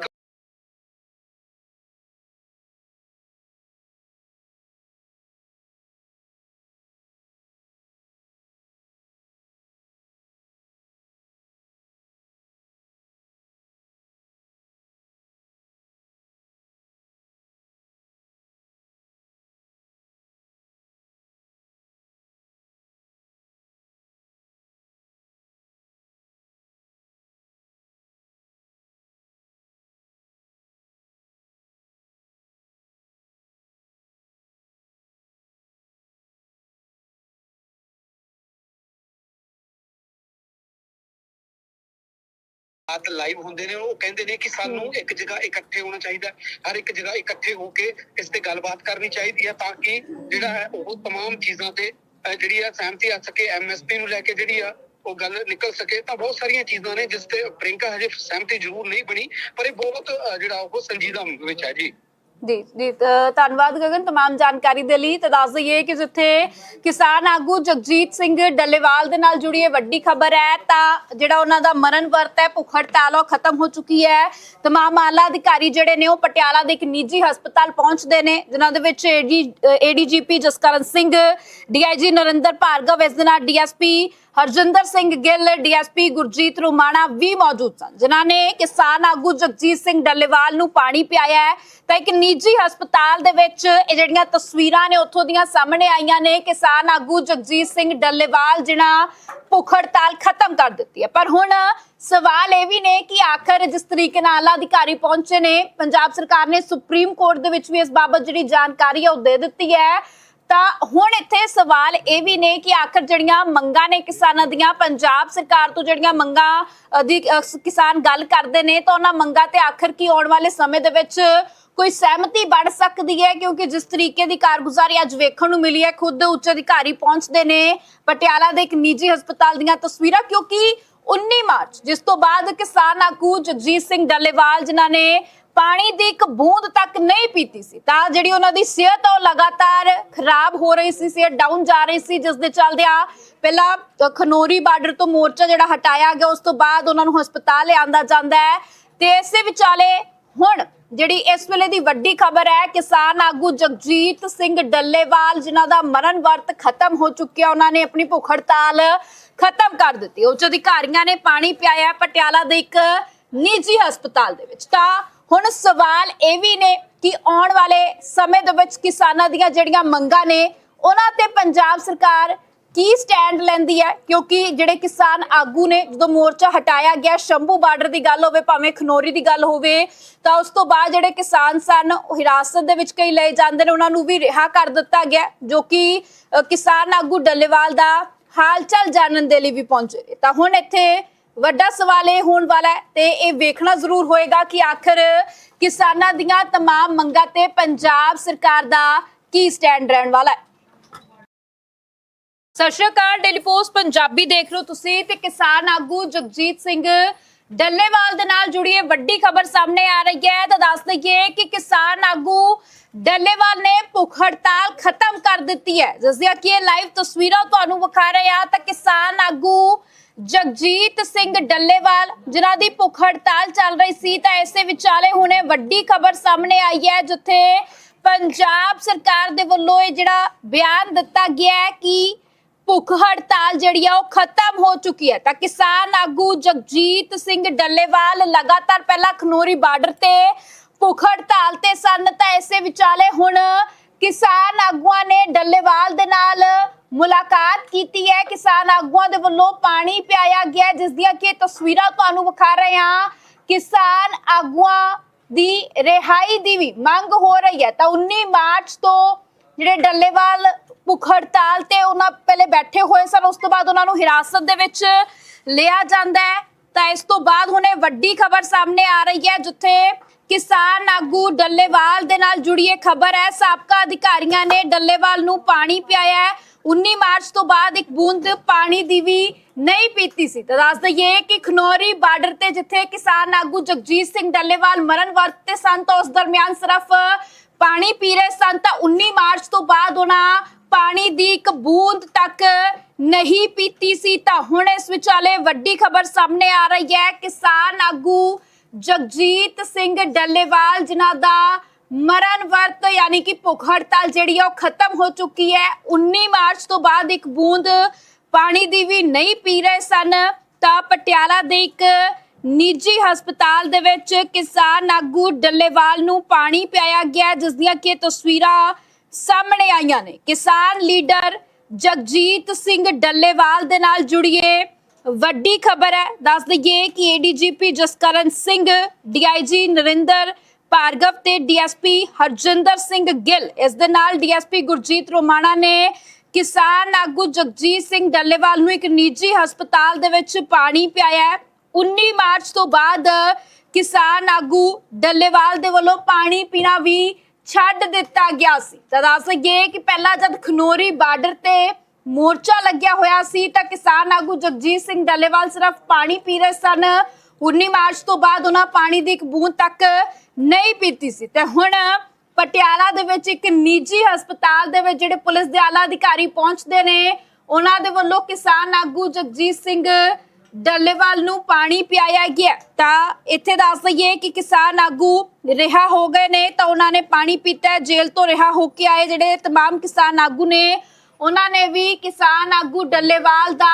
S2: ਹਾਲਾਤ ਲਾਈਵ ਹੁੰਦੇ ਨੇ ਉਹ ਕਹਿੰਦੇ ਨੇ ਕਿ ਸਾਨੂੰ ਇੱਕ ਜਗ੍ਹਾ ਇਕੱਠੇ ਹੋਣਾ ਚਾਹੀਦਾ ਹੈ। ਹਰ ਇੱਕ ਜਗ੍ਹਾ ਇਕੱਠੇ ਹੋ ਕੇ ਇਸ ਤੇ ਗੱਲਬਾਤ ਕਰਨੀ ਚਾਹੀਦੀ ਹੈ ਤਾਂ ਕਿ ਜਿਹੜਾ ਹੈ ਉਹ तमाम ਚੀਜ਼ਾਂ ਤੇ ਅਹ, ਜਿਹੜੀ ਹੈ ਸਹਿਮਤੀ ਆ ਸਕੇ ਐਮਐਸਪੀ ਨੂੰ ਲੈ ਕੇ ਜਿਹੜੀ ਆ ਉਹ ਗੱਲ ਨਿਕਲ ਸਕੇ ਤਾਂ ਬਹੁਤ ਸਾਰੀਆਂ ਚੀਜ਼ਾਂ ਨੇ ਜਿਸ ਤੇ ਪ੍ਰਿੰਕਾ ਹਜੇ ਸਹਿਮਤੀ ਜ਼ਰੂਰ ਨਹੀਂ ਬਣੀ ਪਰ ਇਹ ਬਹੁਤ ਅਹ, ਜਿਹੜਾ ਉਹ ਸੰਜੀਦਾ ਵਿੱਚ ਹੈ ਜੀ
S1: ਜੀ ਜੀ ਅ, ਧੰਨਵਾਦ ਗਗਨ तमाम ਜਾਣਕਾਰੀ ਦੇ ਲਈ ਤਾਂ ਦੱਸ ਦਈਏ ਕਿ ਜਿੱਥੇ ਕਿਸਾਨ ਆਗੂ ਜਗਜੀਤ ਸਿੰਘ ਡੱਲੇਵਾਲ ਦੇ ਨਾਲ ਜੁੜੀ ਇਹ ਵੱਡੀ ਖਬਰ ਹੈ ਤਾਂ ਜਿਹੜਾ ਉਹਨਾਂ ਦਾ ਮਰਨ ਵਰਤ ਹੈ ਭੁੱਖ ਹੜਤਾਲ ਉਹ ਖਤਮ ਹੋ ਚੁੱਕੀ ਹੈ तमाम ਆਲਾ ਅਧਿਕਾਰੀ ਜਿਹੜੇ ਨੇ ਉਹ ਪਟਿਆਲਾ ਦੇ ਇੱਕ ਨਿੱਜੀ ਹਸਪਤਾਲ ਪਹੁੰਚਦੇ ਨੇ ਜਿਨ੍ਹਾਂ ਦੇ ਵਿੱਚ ਏਡੀਜੀਪੀ ਜਸਕਰਨ ਸਿੰਘ ਡੀਆਈਜੀ ਨਰਿੰਦਰ ਭਾਰਗਵ ਇਸ ਦੇ ਨਾਲ ਡੀਐਸਪੀ ਹਰਜਿੰਦਰ ਸਿੰਘ ਗਿੱਲ, ਡੀਐਸਪੀ ਗੁਰਜੀਤ ਰੁਮਾਣਾ ਵੀ ਮੌਜੂਦ ਸਨ, ਜਿਨ੍ਹਾਂ ਨੇ ਕਿਸਾਨ ਆਗੂ ਜਗਜੀਤ ਸਿੰਘ ਡੱਲੇਵਾਲ ਨੂੰ ਪਾਣੀ ਪਿਆਇਆ ਹੈ। ਤਾਂ ਇੱਕ ਨਿੱਜੀ ਹਸਪਤਾਲ ਦੇ ਵਿੱਚ ਇਹ ਜਿਹੜੀਆਂ ਤਸਵੀਰਾਂ ਨੇ, ਉੱਥੋਂ ਦੀਆਂ ਸਾਹਮਣੇ ਆਈਆਂ ਨੇ, ਕਿਸਾਨ ਆਗੂ ਜਗਜੀਤ ਸਿੰਘ ਡੱਲੇਵਾਲ, ਜਿਨ੍ਹਾਂ ਭੁੱਖ ਹੜਤਾਲ ਖਤਮ ਕਰ ਦਿੱਤੀ ਹੈ। ਪਰ ਹੁਣ ਸਵਾਲ ਇਹ ਵੀ ਨੇ ਕਿ ਆਖਰ ਜਿਸ ਤਰੀਕੇ ਨਾਲ ਅਧਿਕਾਰੀ ਪਹੁੰਚੇ ਨੇ, ਪੰਜਾਬ ਸਰਕਾਰ ਨੇ ਸੁਪਰੀਮ ਕੋਰਟ ਦੇ ਵਿੱਚ ਵੀ ਇਸ ਬਾਬਤ ਜਿਹੜੀ ਜਾਣਕਾਰੀ ਹੈ, ਉਹ ਦੇ ਦਿੱਤੀ ਹੈ। ਤਾਂ ਹੁਣ ਇੱਥੇ ਸਵਾਲ ਇਹ ਵੀ ਨੇ ਕਿ ਆਖਰ ਜਿਹੜੀਆਂ ਮੰਗਾਂ ਨੇ ਕਿਸਾਨਾਂ ਦੀਆਂ, ਪੰਜਾਬ ਸਰਕਾਰ ਤੋਂ ਜਿਹੜੀਆਂ ਮੰਗਾਂ ਦੀ ਕਿਸਾਨ ਗੱਲ ਕਰਦੇ ਨੇ, ਤਾਂ ਉਹਨਾਂ ਮੰਗਾਂ ਤੇ ਆਖਰ ਕੀ ਆਉਣ ਵਾਲੇ ਸਮੇਂ ਦੇ ਵਿੱਚ ਕੋਈ ਸਹਿਮਤੀ ਬਣ ਸਕਦੀ ਹੈ? ਕਿਉਂਕਿ ਜਿਸ ਤਰੀਕੇ ਦੀ ਕਾਰਗੁਜ਼ਾਰੀ ਅੱਜ ਵੇਖਣ ਨੂੰ ਮਿਲੀ ਹੈ, ਖੁਦ ਉੱਚ ਅਧਿਕਾਰੀ ਪਹੁੰਚਦੇ ਨੇ, ਪਟਿਆਲਾ ਦੇ ਇੱਕ ਨਿੱਜੀ ਹਸਪਤਾਲ ਦੀਆਂ ਤਸਵੀਰਾਂ, ਕਿਉਂਕਿ 19 ਮਾਰਚ, ਜਿਸ ਤੋਂ ਬਾਅਦ ਕਿਸਾਨ ਆਗੂ ਜਗਜੀਤ ਸਿੰਘ ਡੱਲੇਵਾਲ, ਜਿਨ੍ਹਾਂ ਨੇ ਪਾਣੀ ਦੀ ਇੱਕ ਬੂੰਦ ਤੱਕ ਨਹੀਂ ਪੀਤੀ ਸੀ। ਤਾਂ ਜਿਹੜੀ ਉਹਨਾਂ ਦੀ ਸਿਹਤ ਉਹ ਲਗਾਤਾਰ ਖਰਾਬ ਹੋ ਰਹੀ ਸੀ, ਸਿਹਤ ਡਾਊਨ ਜਾ ਰਹੀ ਸੀ, ਜਿਸ ਦੇ ਚੱਲਦਿਆਂ ਪਹਿਲਾਂ ਖਨੋਰੀ ਬਾਰਡਰ ਤੋਂ ਮੋਰਚਾ ਜਿਹੜਾ ਹਟਾਇਆ ਗਿਆ, ਉਸ ਤੋਂ ਬਾਅਦ ਉਹਨਾਂ ਨੂੰ ਹਸਪਤਾਲ ਲਿਆਂਦਾ ਜਾਂਦਾ ਹੈ। ਤੇ ਇਸੇ ਵਿਚਾਲੇ ਹੁਣ ਜਿਹੜੀ ਇਸ ਵੇਲੇ ਦੀ ਵੱਡੀ ਖਬਰ ਹੈ, ਕਿਸਾਨ ਆਗੂ ਜਗਜੀਤ ਸਿੰਘ ਡੱਲੇਵਾਲ, ਜਿਨ੍ਹਾਂ ਦਾ ਮਰਨ ਵਰਤ ਖਤਮ ਹੋ ਚੁੱਕਿਆ, ਉਹਨਾਂ ਨੇ ਆਪਣੀ ਭੁੱਖ ਹੜਤਾਲ ਖਤਮ ਕਰ ਦਿੱਤੀ। ਉੱਚ ਅਧਿਕਾਰੀਆਂ ਨੇ ਪਾਣੀ ਪਿਆਇਆ ਪਟਿਆਲਾ ਦੇ ਇੱਕ ਨਿੱਜੀ ਹਸਪਤਾਲ ਦੇ ਵਿੱਚ। ਤਾਂ ਹੁਣ ਸਵਾਲ ਇਹ ਵੀ ਨੇ ਕਿ ਆਉਣ ਵਾਲੇ ਸਮੇਂ ਦੇ ਵਿੱਚ ਕਿਸਾਨਾਂ ਦੀਆਂ ਜਿਹੜੀਆਂ ਮੰਗਾਂ ਨੇ, ਉਹਨਾਂ ਤੇ ਪੰਜਾਬ ਸਰਕਾਰ ਕੀ ਸਟੈਂਡ ਲੈਂਦੀ ਹੈ? ਕਿਉਂਕਿ ਜਿਹੜੇ ਕਿਸਾਨ ਆਗੂ ਨੇ, ਜਦੋਂ ਮੋਰਚਾ ਹਟਾਇਆ ਗਿਆ, ਸ਼ੰਭੂ ਬਾਰਡਰ ਦੀ ਗੱਲ ਹੋਵੇ, ਭਾਵੇਂ ਖਨੋਰੀ ਦੀ ਗੱਲ ਹੋਵੇ, ਤਾਂ ਉਸ ਤੋਂ ਬਾਅਦ ਜਿਹੜੇ ਕਿਸਾਨ ਸਨ, ਉਹ ਹਿਰਾਸਤ ਦੇ ਵਿੱਚ ਕਈ ਲਏ ਜਾਂਦੇ ਨੇ, ਉਹਨਾਂ ਨੂੰ ਵੀ ਰਿਹਾ ਕਰ ਦਿੱਤਾ ਗਿਆ, ਜੋ ਕਿ ਕਿਸਾਨ ਆਗੂ ਡੱਲੇਵਾਲ ਦਾ ਹਾਲ ਚਾਲ ਜਾਣਨ ਦੇ ਲਈ ਵੀ ਪਹੁੰਚੇ। ਤਾਂ ਹੁਣ ਇੱਥੇ ਵੱਡਾ ਸਵਾਲ ਇਹ ਹੋਣ ਵਾਲਾ ਹੈ ਤੇ ਇਹ ਵੇਖਣਾ ਜ਼ਰੂਰ ਹੋਏਗਾ ਕਿ ਆਖਰ ਕਿਸਾਨਾਂ ਦੀਆਂ तमाम ਮੰਗਾਂ ਤੇ ਪੰਜਾਬ ਸਰਕਾਰ ਦਾ ਕੀ ਸਟੈਂਡ ਰਹਿਣ ਵਾਲਾ ਹੈ ਸਤਿ ਸ਼੍ਰੀ ਅਕਾਲ ਡੇਲੀ ਪੋਸਟ ਪੰਜਾਬੀ ਦੇਖ ਰਹੇ ਹੋ ਤੁਸੀਂ ਤੇ ਕਿਸਾਨ ਆਗੂ ਜਗਜੀਤ ਸਿੰਘ ਡੱਲੇਵਾਲ ਦੇ ਨਾਲ ਜੁੜੀ ਇਹ ਵੱਡੀ ਖਬਰ ਸਾਹਮਣੇ ਆ ਰਹੀ ਹੈ ਤਾਂ ਦੱਸ ਦਈਏ ਕਿ ਕਿਸਾਨ ਆਗੂ ਡੱਲੇਵਾਲ ਨੇ ਭੁੱਖ ਹੜਤਾਲ ਖਤਮ ਕਰ ਦਿੱਤੀ ਹੈ ਜਿਸ ਦੀਆਂ ਕਿ ਇਹ ਲਾਈਵ ਤਸਵੀਰਾਂ ਤੁਹਾਨੂੰ ਵਿਖਾ ਰਹੇ ਆ ਤਾਂ ਕਿਸਾਨ ਆਗੂ ਜਗਜੀਤ ਸਿੰਘ ਡੱਲੇਵਾਲ, ਜਿਨ੍ਹਾਂ ਦੀ ਭੁੱਖ ਹੜਤਾਲ ਚੱਲ ਰਹੀ ਸੀ, ਤਾਂ ਇਸੇ ਵਿਚਾਲੇ ਹੁਣੇ ਵੱਡੀ ਖਬਰ ਸਾਹਮਣੇ ਆਈ ਹੈ, ਜਿੱਥੇ ਪੰਜਾਬ ਸਰਕਾਰ ਦੇ ਵੱਲੋਂ ਇਹ ਜਿਹੜਾ ਬਿਆਨ ਦਿੱਤਾ ਗਿਆ ਹੈ ਕਿ ਭੁੱਖ ਹੜਤਾਲ ਜਿਹੜੀ ਆ, ਉਹ ਖਤਮ ਹੋ ਚੁੱਕੀ ਹੈ। ਤਾਂ ਕਿਸਾਨ ਆਗੂ ਜਗਜੀਤ ਸਿੰਘ ਡੱਲੇਵਾਲ ਲਗਾਤਾਰ ਪਹਿਲਾਂ ਖਨੋਰੀ ਬਾਰਡਰ ਤੇ ਭੁੱਖ ਹੜਤਾਲ ਤੇ ਸਨ, ਤਾਂ ਇਸੇ ਵਿਚਾਲੇ ਹੁਣ ਕਿਸਾਨ ਆਗੂਆਂ ਨੇ ਡੱਲੇਵਾਲ ਦੇ ਨਾਲ ਮੁਲਾਕਾਤ ਕੀਤੀ ਹੈ ਕਿਸਾਨ ਆਗੂਆਂ ਦੇ ਵੱਲੋਂ ਪਾਣੀ ਪਿਆਇਆ ਗਿਆ ਜਿਸ ਦੀਆਂ ਕਿ ਤਸਵੀਰਾਂ ਤੁਹਾਨੂੰ ਵਿਖਾ ਰਹੇ ਹਾਂ। ਕਿਸਾਨ ਆਗੂਆਂ ਦੀ ਰਿਹਾਈ ਦੀ ਵੀ ਮੰਗ ਹੋ ਰਹੀ ਹੈ। ਤਾਂ 19 ਮਾਰਚ ਤੋਂ ਜਿਹੜੇ ਡੱਲੇਵਾਲ ਭੁੱਖ ਹੜਤਾਲ ਤੇ ਉਹਨਾਂ ਪਹਿਲੇ ਬੈਠੇ ਹੋਏ ਸਨ, ਉਸ ਤੋਂ ਬਾਅਦ ਉਹਨਾਂ ਨੂੰ ਹਿਰਾਸਤ ਦੇ ਵਿੱਚ ਲਿਆ ਜਾਂਦਾ ਹੈ। ਤਾਂ ਇਸ ਤੋਂ ਬਾਅਦ ਹੁਣੇ ਵੱਡੀ ਖਬਰ ਸਾਹਮਣੇ ਆ ਰਹੀ ਹੈ, ਜਿੱਥੇ ਕਿਸਾਨ ਆਗੂ ਡੱਲੇਵਾਲ ਦੇ ਨਾਲ ਜੁੜੀ ਇਹ ਖਬਰ ਹੈ। ਸਾਬਕਾ ਅਧਿਕਾਰੀਆਂ ਨੇ ਡੱਲੇਵਾਲ ਨੂੰ ਪਾਣੀ ਪਿਆਇਆ ਹੈ। 19 ਮਾਰਚ ਤੋਂ ਬਾਅਦ ਇੱਕ ਬੂੰਦ ਪਾਣੀ ਦੀ ਵੀ ਨਹੀਂ ਪੀਤੀ ਸੀ। ਤਾਂ ਦੱਸ ਦਈਏ ਕਿ ਖਨੌਰੀ ਬਾਰਡਰ ਤੇ ਜਿੱਥੇ ਕਿਸਾਨ ਆਗੂ ਜਗਜੀਤ ਸਿੰਘ ਡੱਲੇਵਾਲ ਮਰਨ ਵਰਤ ਤੇ ਸਨ, ਤਾਂ ਉਸ ਦਰਮਿਆਨ ਸਿਰਫ ਪਾਣੀ ਪੀ ਰਹੇ ਸਨ। ਤਾਂ 19 ਮਾਰਚ ਤੋਂ ਬਾਅਦ ਉਹਨਾਂ ਪਾਣੀ ਦੀ ਇੱਕ ਬੂੰਦ ਤੱਕ ਨਹੀਂ ਪੀਤੀ ਸੀ। ਤਾਂ ਹੁਣ ਇਸ ਵਿਚਾਲੇ ਵੱਡੀ ਖਬਰ ਸਾਹਮਣੇ ਆ ਰਹੀ ਹੈ। ਕਿਸਾਨ ਆਗੂ ਜਗਜੀਤ ਸਿੰਘ ਡੱਲੇਵਾਲ, ਜਿਨ੍ਹਾਂ ਦਾ ਮਰਨ ਵਰਤ ਯਾਨੀ ਕਿ ਭੁੱਖ ਹੜਤਾਲ ਜਿਹੜੀ ਆ ਉਹ ਖਤਮ ਹੋ ਚੁੱਕੀ ਹੈ। 19 ਮਾਰਚ ਤੋਂ ਬਾਅਦ ਇੱਕ ਬੂੰਦ ਪਾਣੀ ਦੀ ਵੀ ਨਹੀਂ ਪੀ ਰਹੇ ਸਨ। ਤਾਂ ਪਟਿਆਲਾ ਦੇ ਇੱਕ ਨਿੱਜੀ ਹਸਪਤਾਲ ਦੇ ਵਿੱਚ ਕਿਸਾਨ ਆਗੂ ਡੱਲੇਵਾਲ ਨੂੰ ਪਾਣੀ ਪਿਆਇਆ ਗਿਆ। ਜਿਸ ਦੀਆਂ ਕਿ ਤਸਵੀਰਾਂ ਸਾਹਮਣੇ ਆਈਆਂ ਨੇ। ਕਿਸਾਨ ਲੀਡਰ ਜਗਜੀਤ ਸਿੰਘ ਡੱਲੇਵਾਲ ਦੇ ਨਾਲ ਜੁੜੀਏ। ਵੱਡੀ ਖਬਰ ਹੈ। ਦੱਸ ਦਈਏ ਕਿ ਏਡੀਜੀਪੀ ਜਸਕਰਨ ਸਿੰਘ ਡੀਆਈਜੀ ਨਰਿੰਦਰ ਭਾਰਗਵ ਤੇ ਡੀਐਸਪੀ ਹਰਜਿੰਦਰ ਸਿੰਘ ਗਿੱਲ। ਇਸ ਦੇ ਨਾਲ ਡੀਐਸਪੀ ਗੁਰਜੀਤ ਰੋਮਾਣਾ ਨੇ ਕਿਸਾਨ ਆਗੂ ਜਗਜੀਤ ਸਿੰਘ ਡੱਲੇਵਾਲ ਨੂੰ ਇੱਕ ਨਿੱਜੀ ਹਸਪਤਾਲ ਦੇ ਵਿੱਚ ਪਾਣੀ ਪਿਆਇਆ 19 ਮਾਰਚ ਤੋਂ ਬਾਅਦ ਕਿਸਾਨ ਆਗੂ ਡੱਲੇਵਾਲ ਦੇ ਵੱਲੋਂ ਪਾਣੀ ਪੀਣਾ ਵੀ ਛੱਡ ਦਿੱਤਾ ਗਿਆ ਸੀ। ਤਾਂ ਦੱਸ ਦਈਏ ਕਿ ਪਹਿਲਾਂ ਜਦ ਖਨੋਰੀ ਬਾਰਡਰ ਤੇ ਮੋਰਚਾ ਲੱਗਿਆ ਹੋਇਆ ਸੀ, ਤਾਂ ਕਿਸਾਨ ਆਗੂ ਜਗਜੀਤ ਸਿੰਘ ਡੱਲੇਵਾਲ ਸਿਰਫ ਪਾਣੀ ਪੀ ਰਹੇ ਸਨ। 19 ਮਾਰਚ ਤੋਂ ਬਾਅਦ ਉਹਨਾਂ ਪਾਣੀ ਦੀ ਇੱਕ ਬੂੰਦ ਤੱਕ ਨਹੀਂ ਪੀਤੀ ਸੀ ਤੇ ਹੁਣ ਪਟਿਆਲਾ ਦੇ ਵਿੱਚ ਇੱਕ ਨਿੱਜੀ ਹਸਪਤਾਲ ਦੇ ਵਿੱਚ ਜਿਹੜੇ ਪੁਲਿਸ ਦੇ ਆਲਾ ਅਧਿਕਾਰੀ ਪਹੁੰਚਦੇ ਨੇ ਉਹਨਾਂ ਦੇ ਵੱਲੋਂ ਕਿਸਾਨ ਆਗੂ ਜਗਜੀਤ ਸਿੰਘ ਡੱਲੇਵਾਲ ਨੂੰ ਪਾਣੀ ਪਿਆਇਆ ਗਿਆ ਤਾਂ ਇੱਥੇ ਦੱਸ ਦਈਏ ਕਿ ਕਿਸਾਨ ਆਗੂ ਰਿਹਾ ਹੋ ਗਏ ਨੇ ਤਾਂ ਉਹਨਾਂ ਨੇ ਪਾਣੀ ਪੀਤਾ ਹੈ। ਜੇਲ੍ਹ ਤੋਂ ਰਿਹਾ ਹੋ ਕੇ ਆਏ ਜਿਹੜੇ तमाम ਕਿਸਾਨ ਆਗੂ ਨੇ ਉਹਨਾਂ ਨੇ ਵੀ ਕਿਸਾਨ ਆਗੂ ਡੱਲੇਵਾਲ ਦਾ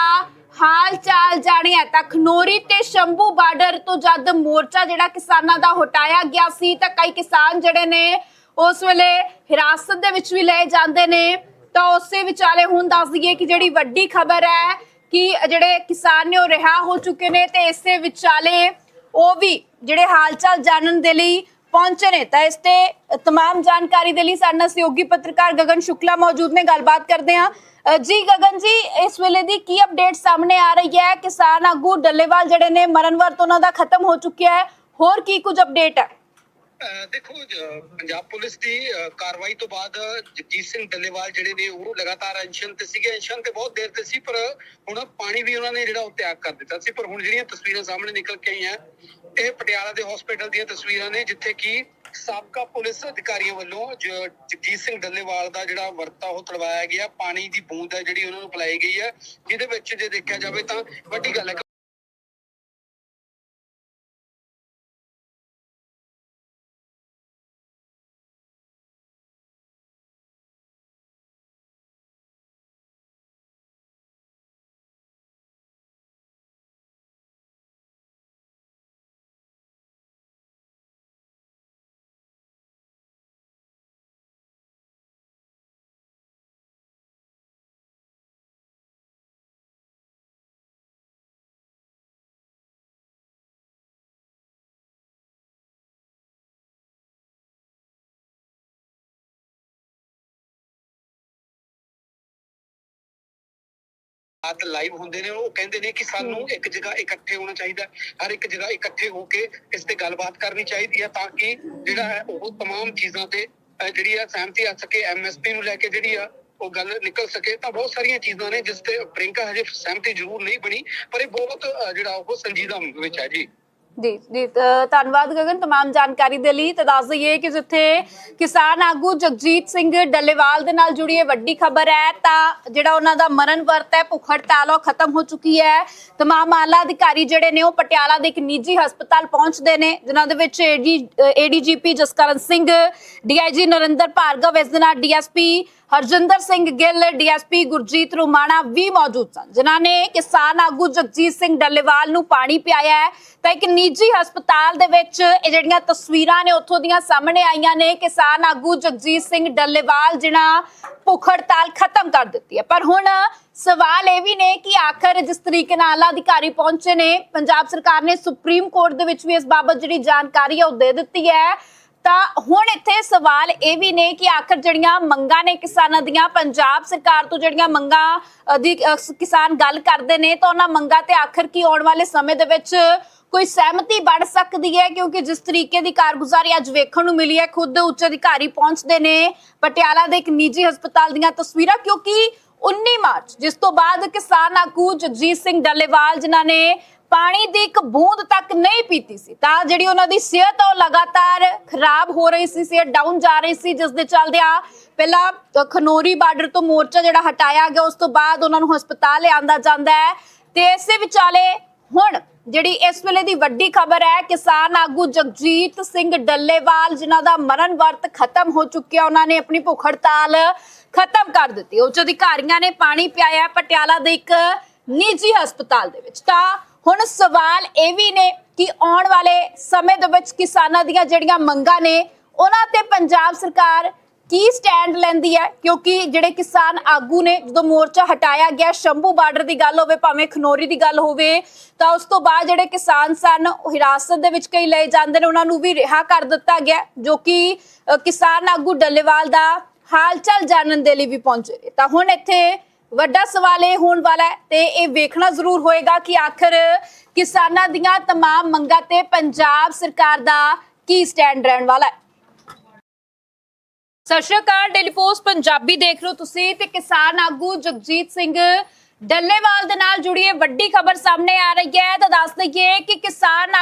S1: ਹਾਲ ਚਾਲ ਜਾਣਿਆ ਤਾਂ ਖਨੋਰੀ ਤੇ ਸ਼ੰਭੂ ਬਾਰਡਰ ਤੋਂ ਜਦ ਮੋਰਚਾ ਜਿਹੜਾ ਕਿਸਾਨਾਂ ਦਾ ਹਟਾਇਆ ਗਿਆ ਸੀ ਤਾਂ ਕਈ ਕਿਸਾਨ ਜਿਹੜੇ ਨੇ ਉਸ ਵੇਲੇ ਹਿਰਾਸਤ ਦੇ ਵਿੱਚ ਵੀ ਲਏ ਜਾਂਦੇ ਨੇ ਤਾਂ ਉਸੇ ਵਿਚਾਲੇ ਹੁਣ ਦੱਸ ਦਈਏ ਕਿ ਜਿਹੜੀ ਵੱਡੀ ਖਬਰ ਹੈ ਕਿ ਜਿਹੜੇ ਕਿਸਾਨ ਨੇ ਉਹ ਰਿਹਾ ਹੋ ਚੁੱਕੇ ਨੇ ਤੇ ਇਸੇ ਵਿਚਾਲੇ ਉਹ ਵੀ ਜਿਹੜੇ ਹਾਲਚਾਲ ਜਾਣਨ ਦੇ ਲਈ ਪਹੁੰਚੇ ਨੇ ਤਾਂ ਇਸ ਤੇ तमाम ਜਾਣਕਾਰੀ ਦੇ ਲਈ ਸਾਡੇ ਨਾਲ ਸਹਿਯੋਗੀ ਪੱਤਰਕਾਰ ਗਗਨ ਸ਼ੁਕਲਾ ਮੌਜੂਦ ਨੇ ਗੱਲਬਾਤ ਕਰਦੇ ਹਾਂ ਅ, ਜੀ ਗਗਨ ਜੀ, ਇਸ ਵੇਲੇ ਦੀ ਕੀ ਅਪਡੇਟ ਸਾਹਮਣੇ ਆ ਰਹੀ ਹੈ? ਕਿਸਾਨ ਆਗੂ ਡੱਲੇਵਾਲ ਜਿਹੜੇ ਨੇ, ਮਰਨ ਵਰਤ ਉਹਨਾਂ ਦਾ ਖਤਮ ਹੋ ਚੁੱਕਿਆ ਹੈ। ਹੋਰ ਕੀ ਕੁਝ ਅਪਡੇਟ ਹੈ?
S2: ਦੇਖੋ ਪੰਜਾਬ ਪੁਲਿਸ ਦੀ ਕਾਰਵਾਈ ਤੋਂ ਬਾਅਦ ਜਗਜੀਤ ਸਿੰਘ ਡੱਲੇਵਾਲ ਜਿਹੜੇ ਨੇ, ਉਹ ਲਗਾਤਾਰ ਐਂਸ਼ਨ ਤੇ ਸੀਗੇ। ਐਂਸ਼ਨ ਤੇ ਬਹੁਤ ਦੇਰ ਤੇ ਸੀ, ਪਰ ਹੁਣ ਪਾਣੀ ਵੀ ਉਹਨਾਂ ਨੇ ਜਿਹੜਾ ਉਹ ਤਿਆਗ ਕਰ ਦਿੱਤਾ ਸੀ। ਪਰ ਹੁਣ ਜਿਹੜੀਆਂ ਤਸਵੀਰਾਂ ਸਾਹਮਣੇ ਨਿਕਲ ਕੇ ਆਈਆਂ, ਇਹ ਪਟਿਆਲਾ ਦੇ ਹਸਪੀਟਲ ਦੀਆਂ ਤਸਵੀਰਾਂ ਨੇ, ਜਿੱਥੇ ਕਿ ਸਾਬਕਾ ਪੁਲਿਸ ਅਧਿਕਾਰੀਆਂ ਵੱਲੋਂ ਜਗਜੀਤ ਸਿੰਘ ਡੱਲੇਵਾਲ ਦਾ ਜਿਹੜਾ ਵਰਤਾ ਉਹ ਤੜਵਾਇਆ ਗਿਆ। ਪਾਣੀ ਦੀ ਬੂੰਦ ਹੈ ਜਿਹੜੀ ਉਹਨਾਂ ਨੂੰ ਪਿਲਾਈ ਗਈ ਹੈ। ਜਿਹਦੇ ਵਿੱਚ ਜੇ ਦੇਖਿਆ ਜਾਵੇ ਤਾਂ ਵੱਡੀ ਗੱਲ ਹੈ ਹੱਥ ਲਾਈਵ ਹੁੰਦੇ ਨੇ ਉਹ ਕਹਿੰਦੇ ਨੇ ਕਿ ਸਾਨੂੰ ਇੱਕ ਜਗ੍ਹਾ ਇਕੱਠੇ ਹੋਣਾ ਚਾਹੀਦਾ ਹਰ ਇੱਕ ਜਗ੍ਹਾ ਇਕੱਠੇ ਹੋ ਕੇ ਇਸ ਤੇ ਗੱਲਬਾਤ ਕਰਨੀ ਚਾਹੀਦੀ ਹੈ ਤਾਂ ਕਿ ਜਿਹੜਾ ਹੈ ਉਹ ਤਮਾਮ ਚੀਜ਼ਾਂ ਤੇ ਜਿਹੜੀ ਆ ਸਹਿਮਤੀ ਆ ਸਕੇ ਐਮਐਸਪੀ ਨੂੰ ਲੈ ਕੇ ਜਿਹੜੀ ਆ ਉਹ ਗੱਲ ਨਿਕਲ ਸਕੇ ਤਾਂ ਬਹੁਤ ਸਾਰੀਆਂ ਚੀਜ਼ਾਂ ਨੇ ਜਿਸ ਤੇ ਪ੍ਰਿੰਕਾ ਹਜੇ ਸਹਿਮਤੀ ਜ਼ਰੂਰ ਨਹੀਂ ਬਣੀ ਪਰ ਇਹ ਬਹੁਤ ਜਿਹੜਾ ਉਹ ਸੰਜੀਦਾ ਮੁੱਦਾ ਵਿੱਚ ਹੈ ਜੀ।
S1: ਜੀ ਜੀ ਅ, ਧੰਨਵਾਦ ਗਗਨ तमाम ਜਾਣਕਾਰੀ ਦੇ ਲਈ ਤਾਂ ਦੱਸ ਦਈਏ ਕਿ ਜਿੱਥੇ ਕਿਸਾਨ ਆਗੂ ਜਗਜੀਤ ਸਿੰਘ ਡੱਲੇਵਾਲ ਦੇ ਨਾਲ ਜੁੜੀ ਇਹ ਵੱਡੀ ਖਬਰ ਹੈ ਤਾਂ ਜਿਹੜਾ ਉਹਨਾਂ ਦਾ ਮਰਨ ਵਰਤ ਹੈ ਭੁੱਖ ਹੜਤਾਲ ਉਹ ਖਤਮ ਹੋ ਚੁੱਕੀ ਹੈ तमाम ਆਲਾ ਅਧਿਕਾਰੀ ਜਿਹੜੇ ਨੇ ਉਹ ਪਟਿਆਲਾ ਦੇ ਇੱਕ ਨਿੱਜੀ ਹਸਪਤਾਲ ਪਹੁੰਚਦੇ ਨੇ ਜਿਨ੍ਹਾਂ ਦੇ ਵਿੱਚ ਏਡੀਜੀਪੀ ਜਸਕਰਨ ਸਿੰਘ ਡੀਆਈਜੀ ਨਰਿੰਦਰ ਭਾਰਗਵ ਇਸ ਦੇ ਨਾਲ ਡੀਐਸਪੀ ਹਰਜਿੰਦਰ ਸਿੰਘ ਗਿੱਲ, ਡੀਐਸਪੀ ਗੁਰਜੀਤ ਰੁਮਾਣਾ ਵੀ ਮੌਜੂਦ ਸਨ, ਜਿਨ੍ਹਾਂ ਨੇ ਕਿਸਾਨ ਆਗੂ ਜਗਜੀਤ ਸਿੰਘ ਡੱਲੇਵਾਲ ਨੂੰ ਪਾਣੀ ਪਿਆਇਆ ਹੈ। ਤਾਂ ਇੱਕ ਨਿੱਜੀ ਹਸਪਤਾਲ ਦੇ ਵਿੱਚ ਇਹ ਜਿਹੜੀਆਂ ਤਸਵੀਰਾਂ ਨੇ ਉੱਥੋਂ ਦੀਆਂ ਸਾਹਮਣੇ ਆਈਆਂ ਨੇ, ਕਿਸਾਨ ਆਗੂ ਜਗਜੀਤ ਸਿੰਘ ਡੱਲੇਵਾਲ, ਜਿਨ੍ਹਾਂ ਭੁੱਖ ਹੜਤਾਲ ਖਤਮ ਕਰ ਦਿੱਤੀ ਹੈ। ਪਰ ਹੁਣ ਸਵਾਲ ਇਹ ਵੀ ਨੇ ਕਿ ਆਖਰ ਜਿਸ ਤਰੀਕੇ ਨਾਲ ਅਧਿਕਾਰੀ ਪਹੁੰਚੇ ਨੇ, ਪੰਜਾਬ ਸਰਕਾਰ ਨੇ ਸੁਪਰੀਮ ਕੋਰਟ ਦੇ ਵਿੱਚ ਵੀ ਇਸ ਬਾਬਤ ਜਿਹੜੀ ਜਾਣਕਾਰੀ ਹੈ ਉਹ ਦੇ ਦਿੱਤੀ ਹੈ। ਤਾਂ ਹੁਣ ਇੱਥੇ ਸਵਾਲ ਇਹ ਵੀ ਨੇ ਕਿ ਆਖਰ ਜਿਹੜੀਆਂ ਮੰਗਾਂ ਨੇ ਕਿਸਾਨਾਂ ਦੀਆਂ, ਪੰਜਾਬ ਸਰਕਾਰ ਤੋਂ ਜਿਹੜੀਆਂ ਮੰਗਾਂ ਦੀ ਕਿਸਾਨ ਗੱਲ ਕਰਦੇ ਨੇ, ਤਾਂ ਉਹਨਾਂ ਮੰਗਾਂ ਤੇ ਆਖਰ ਕੀ ਆਉਣ ਵਾਲੇ ਸਮੇਂ ਦੇ ਵਿੱਚ ਕੋਈ ਸਹਿਮਤੀ ਬਣ ਸਕਦੀ ਹੈ? ਕਿਉਂਕਿ ਜਿਸ ਤਰੀਕੇ ਦੀ ਕਾਰਗੁਜ਼ਾਰੀ ਅੱਜ ਵੇਖਣ ਨੂੰ ਮਿਲੀ ਹੈ, ਖੁਦ ਉੱਚ ਅਧਿਕਾਰੀ ਪਹੁੰਚਦੇ ਨੇ, ਪਟਿਆਲਾ ਦੇ ਇੱਕ ਨਿੱਜੀ ਹਸਪਤਾਲ ਦੀਆਂ ਤਸਵੀਰਾਂ, ਕਿਉਂਕਿ 19 ਮਾਰਚ, ਜਿਸ ਤੋਂ ਬਾਅਦ ਕਿਸਾਨ ਆਗੂ ਜਗਜੀਤ ਸਿੰਘ ਡੱਲੇਵਾਲ, ਜਿਨ੍ਹਾਂ ਨੇ ਪਾਣੀ ਦੀ ਇੱਕ ਬੂੰਦ ਤੱਕ ਨਹੀਂ ਪੀਤੀ ਸੀ। ਤਾਂ ਜਿਹੜੀ ਉਹਨਾਂ ਦੀ ਸਿਹਤ ਉਹ ਲਗਾਤਾਰ ਖਰਾਬ ਹੋ ਰਹੀ ਸੀ, ਸਿਹਤ ਡਾਊਨ ਜਾ ਰਹੀ ਸੀ ਜਿਸ ਦੇ ਚੱਲਦਿਆਂ ਪਹਿਲਾਂ ਖਨੋਰੀ ਬਾਰਡਰ ਤੋਂ ਮੋਰਚਾ ਜਿਹੜਾ ਹਟਾਇਆ ਗਿਆ, ਉਸ ਤੋਂ ਬਾਅਦ ਉਹਨਾਂ ਨੂੰ ਹਸਪਤਾਲ ਲਿਆਂਦਾ ਜਾਂਦਾ ਹੈ। ਤੇ ਇਸੇ ਵਿਚਾਲੇ ਹੁਣ ਜਿਹੜੀ ਇਸ ਵੇਲੇ ਦੀ ਵੱਡੀ ਖਬਰ ਹੈ, ਕਿਸਾਨ ਆਗੂ ਜਗਜੀਤ ਸਿੰਘ ਡੱਲੇਵਾਲ, ਜਿਨ੍ਹਾਂ ਦਾ ਮਰਨ ਵਰਤ ਖਤਮ ਹੋ ਚੁੱਕਿਆ, ਉਹਨਾਂ ਨੇ ਆਪਣੀ ਭੁੱਖ ਹੜਤਾਲ ਖਤਮ ਕਰ ਦਿੱਤੀ। ਉੱਚ ਅਧਿਕਾਰੀਆਂ ਨੇ ਪਾਣੀ ਪਿਆਇਆ ਪਟਿਆਲਾ ਦੇ ਇੱਕ ਨਿੱਜੀ ਹਸਪਤਾਲ ਦੇ ਵਿੱਚ। ਤਾਂ ਹੁਣ ਸਵਾਲ ਇਹ ਵੀ ਨੇ ਕਿ ਆਉਣ ਵਾਲੇ ਸਮੇਂ ਦੇ ਵਿੱਚ ਕਿਸਾਨਾਂ ਦੀਆਂ ਜਿਹੜੀਆਂ ਮੰਗਾਂ ਨੇ, ਉਹਨਾਂ ਤੇ ਪੰਜਾਬ ਸਰਕਾਰ ਕੀ ਸਟੈਂਡ ਲੈਂਦੀ ਹੈ? ਕਿਉਂਕਿ ਜਿਹੜੇ ਕਿਸਾਨ ਆਗੂ ਨੇ, ਜਦੋਂ ਮੋਰਚਾ ਹਟਾਇਆ ਗਿਆ, ਸ਼ੰਭੂ ਬਾਰਡਰ ਦੀ ਗੱਲ ਹੋਵੇ, ਭਾਵੇਂ ਖਨੋਰੀ ਦੀ ਗੱਲ ਹੋਵੇ, ਤਾਂ ਉਸ ਤੋਂ ਬਾਅਦ ਜਿਹੜੇ ਕਿਸਾਨ ਸਨ, ਉਹ ਹਿਰਾਸਤ ਦੇ ਵਿੱਚ ਕਈ ਲਏ ਜਾਂਦੇ ਨੇ, ਉਹਨਾਂ ਨੂੰ ਵੀ ਰਿਹਾ ਕਰ ਦਿੱਤਾ ਗਿਆ, ਜੋ ਕਿ ਕਿਸਾਨ ਆਗੂ ਡੱਲੇਵਾਲ ਦਾ ਹਾਲ ਚਾਲ ਜਾਣਨ ਦੇ ਲਈ ਵੀ ਪਹੁੰਚੇ ਤਾਂ ਹੁਣ ਇੱਥੇ ਵੱਡਾ ਸਵਾਲ ਇਹ ਹੋਣ ਵਾਲਾ ਹੈ ਤੇ ਇਹ ਵੇਖਣਾ ਜ਼ਰੂਰ ਹੋਏਗਾ ਕਿ ਆਖਰ ਕਿਸਾਨਾਂ ਦੀਆਂ तमाम ਮੰਗਾਂ ਤੇ ਪੰਜਾਬ ਸਰਕਾਰ ਦਾ ਕੀ ਸਟੈਂਡ ਰਹਿਣ ਵਾਲਾ ਹੈ ਸਤਿ ਸ਼੍ਰੀ ਅਕਾਲ ਡੇਲੀ ਪੋਸਟ ਪੰਜਾਬੀ ਦੇਖ ਰਹੇ ਹੋ ਤੁਸੀਂ ਤੇ ਕਿਸਾਨ ਆਗੂ ਜਗਜੀਤ ਸਿੰਘ ਡੱਲੇਵਾਲ ਦੇ ਨਾਲ ਜੁੜੀ ਇਹ ਵੱਡੀ ਖਬਰ ਸਾਹਮਣੇ ਆ ਰਹੀ ਹੈ ਤਾਂ ਦੱਸ ਦਈਏ ਕਿ ਕਿਸਾਨ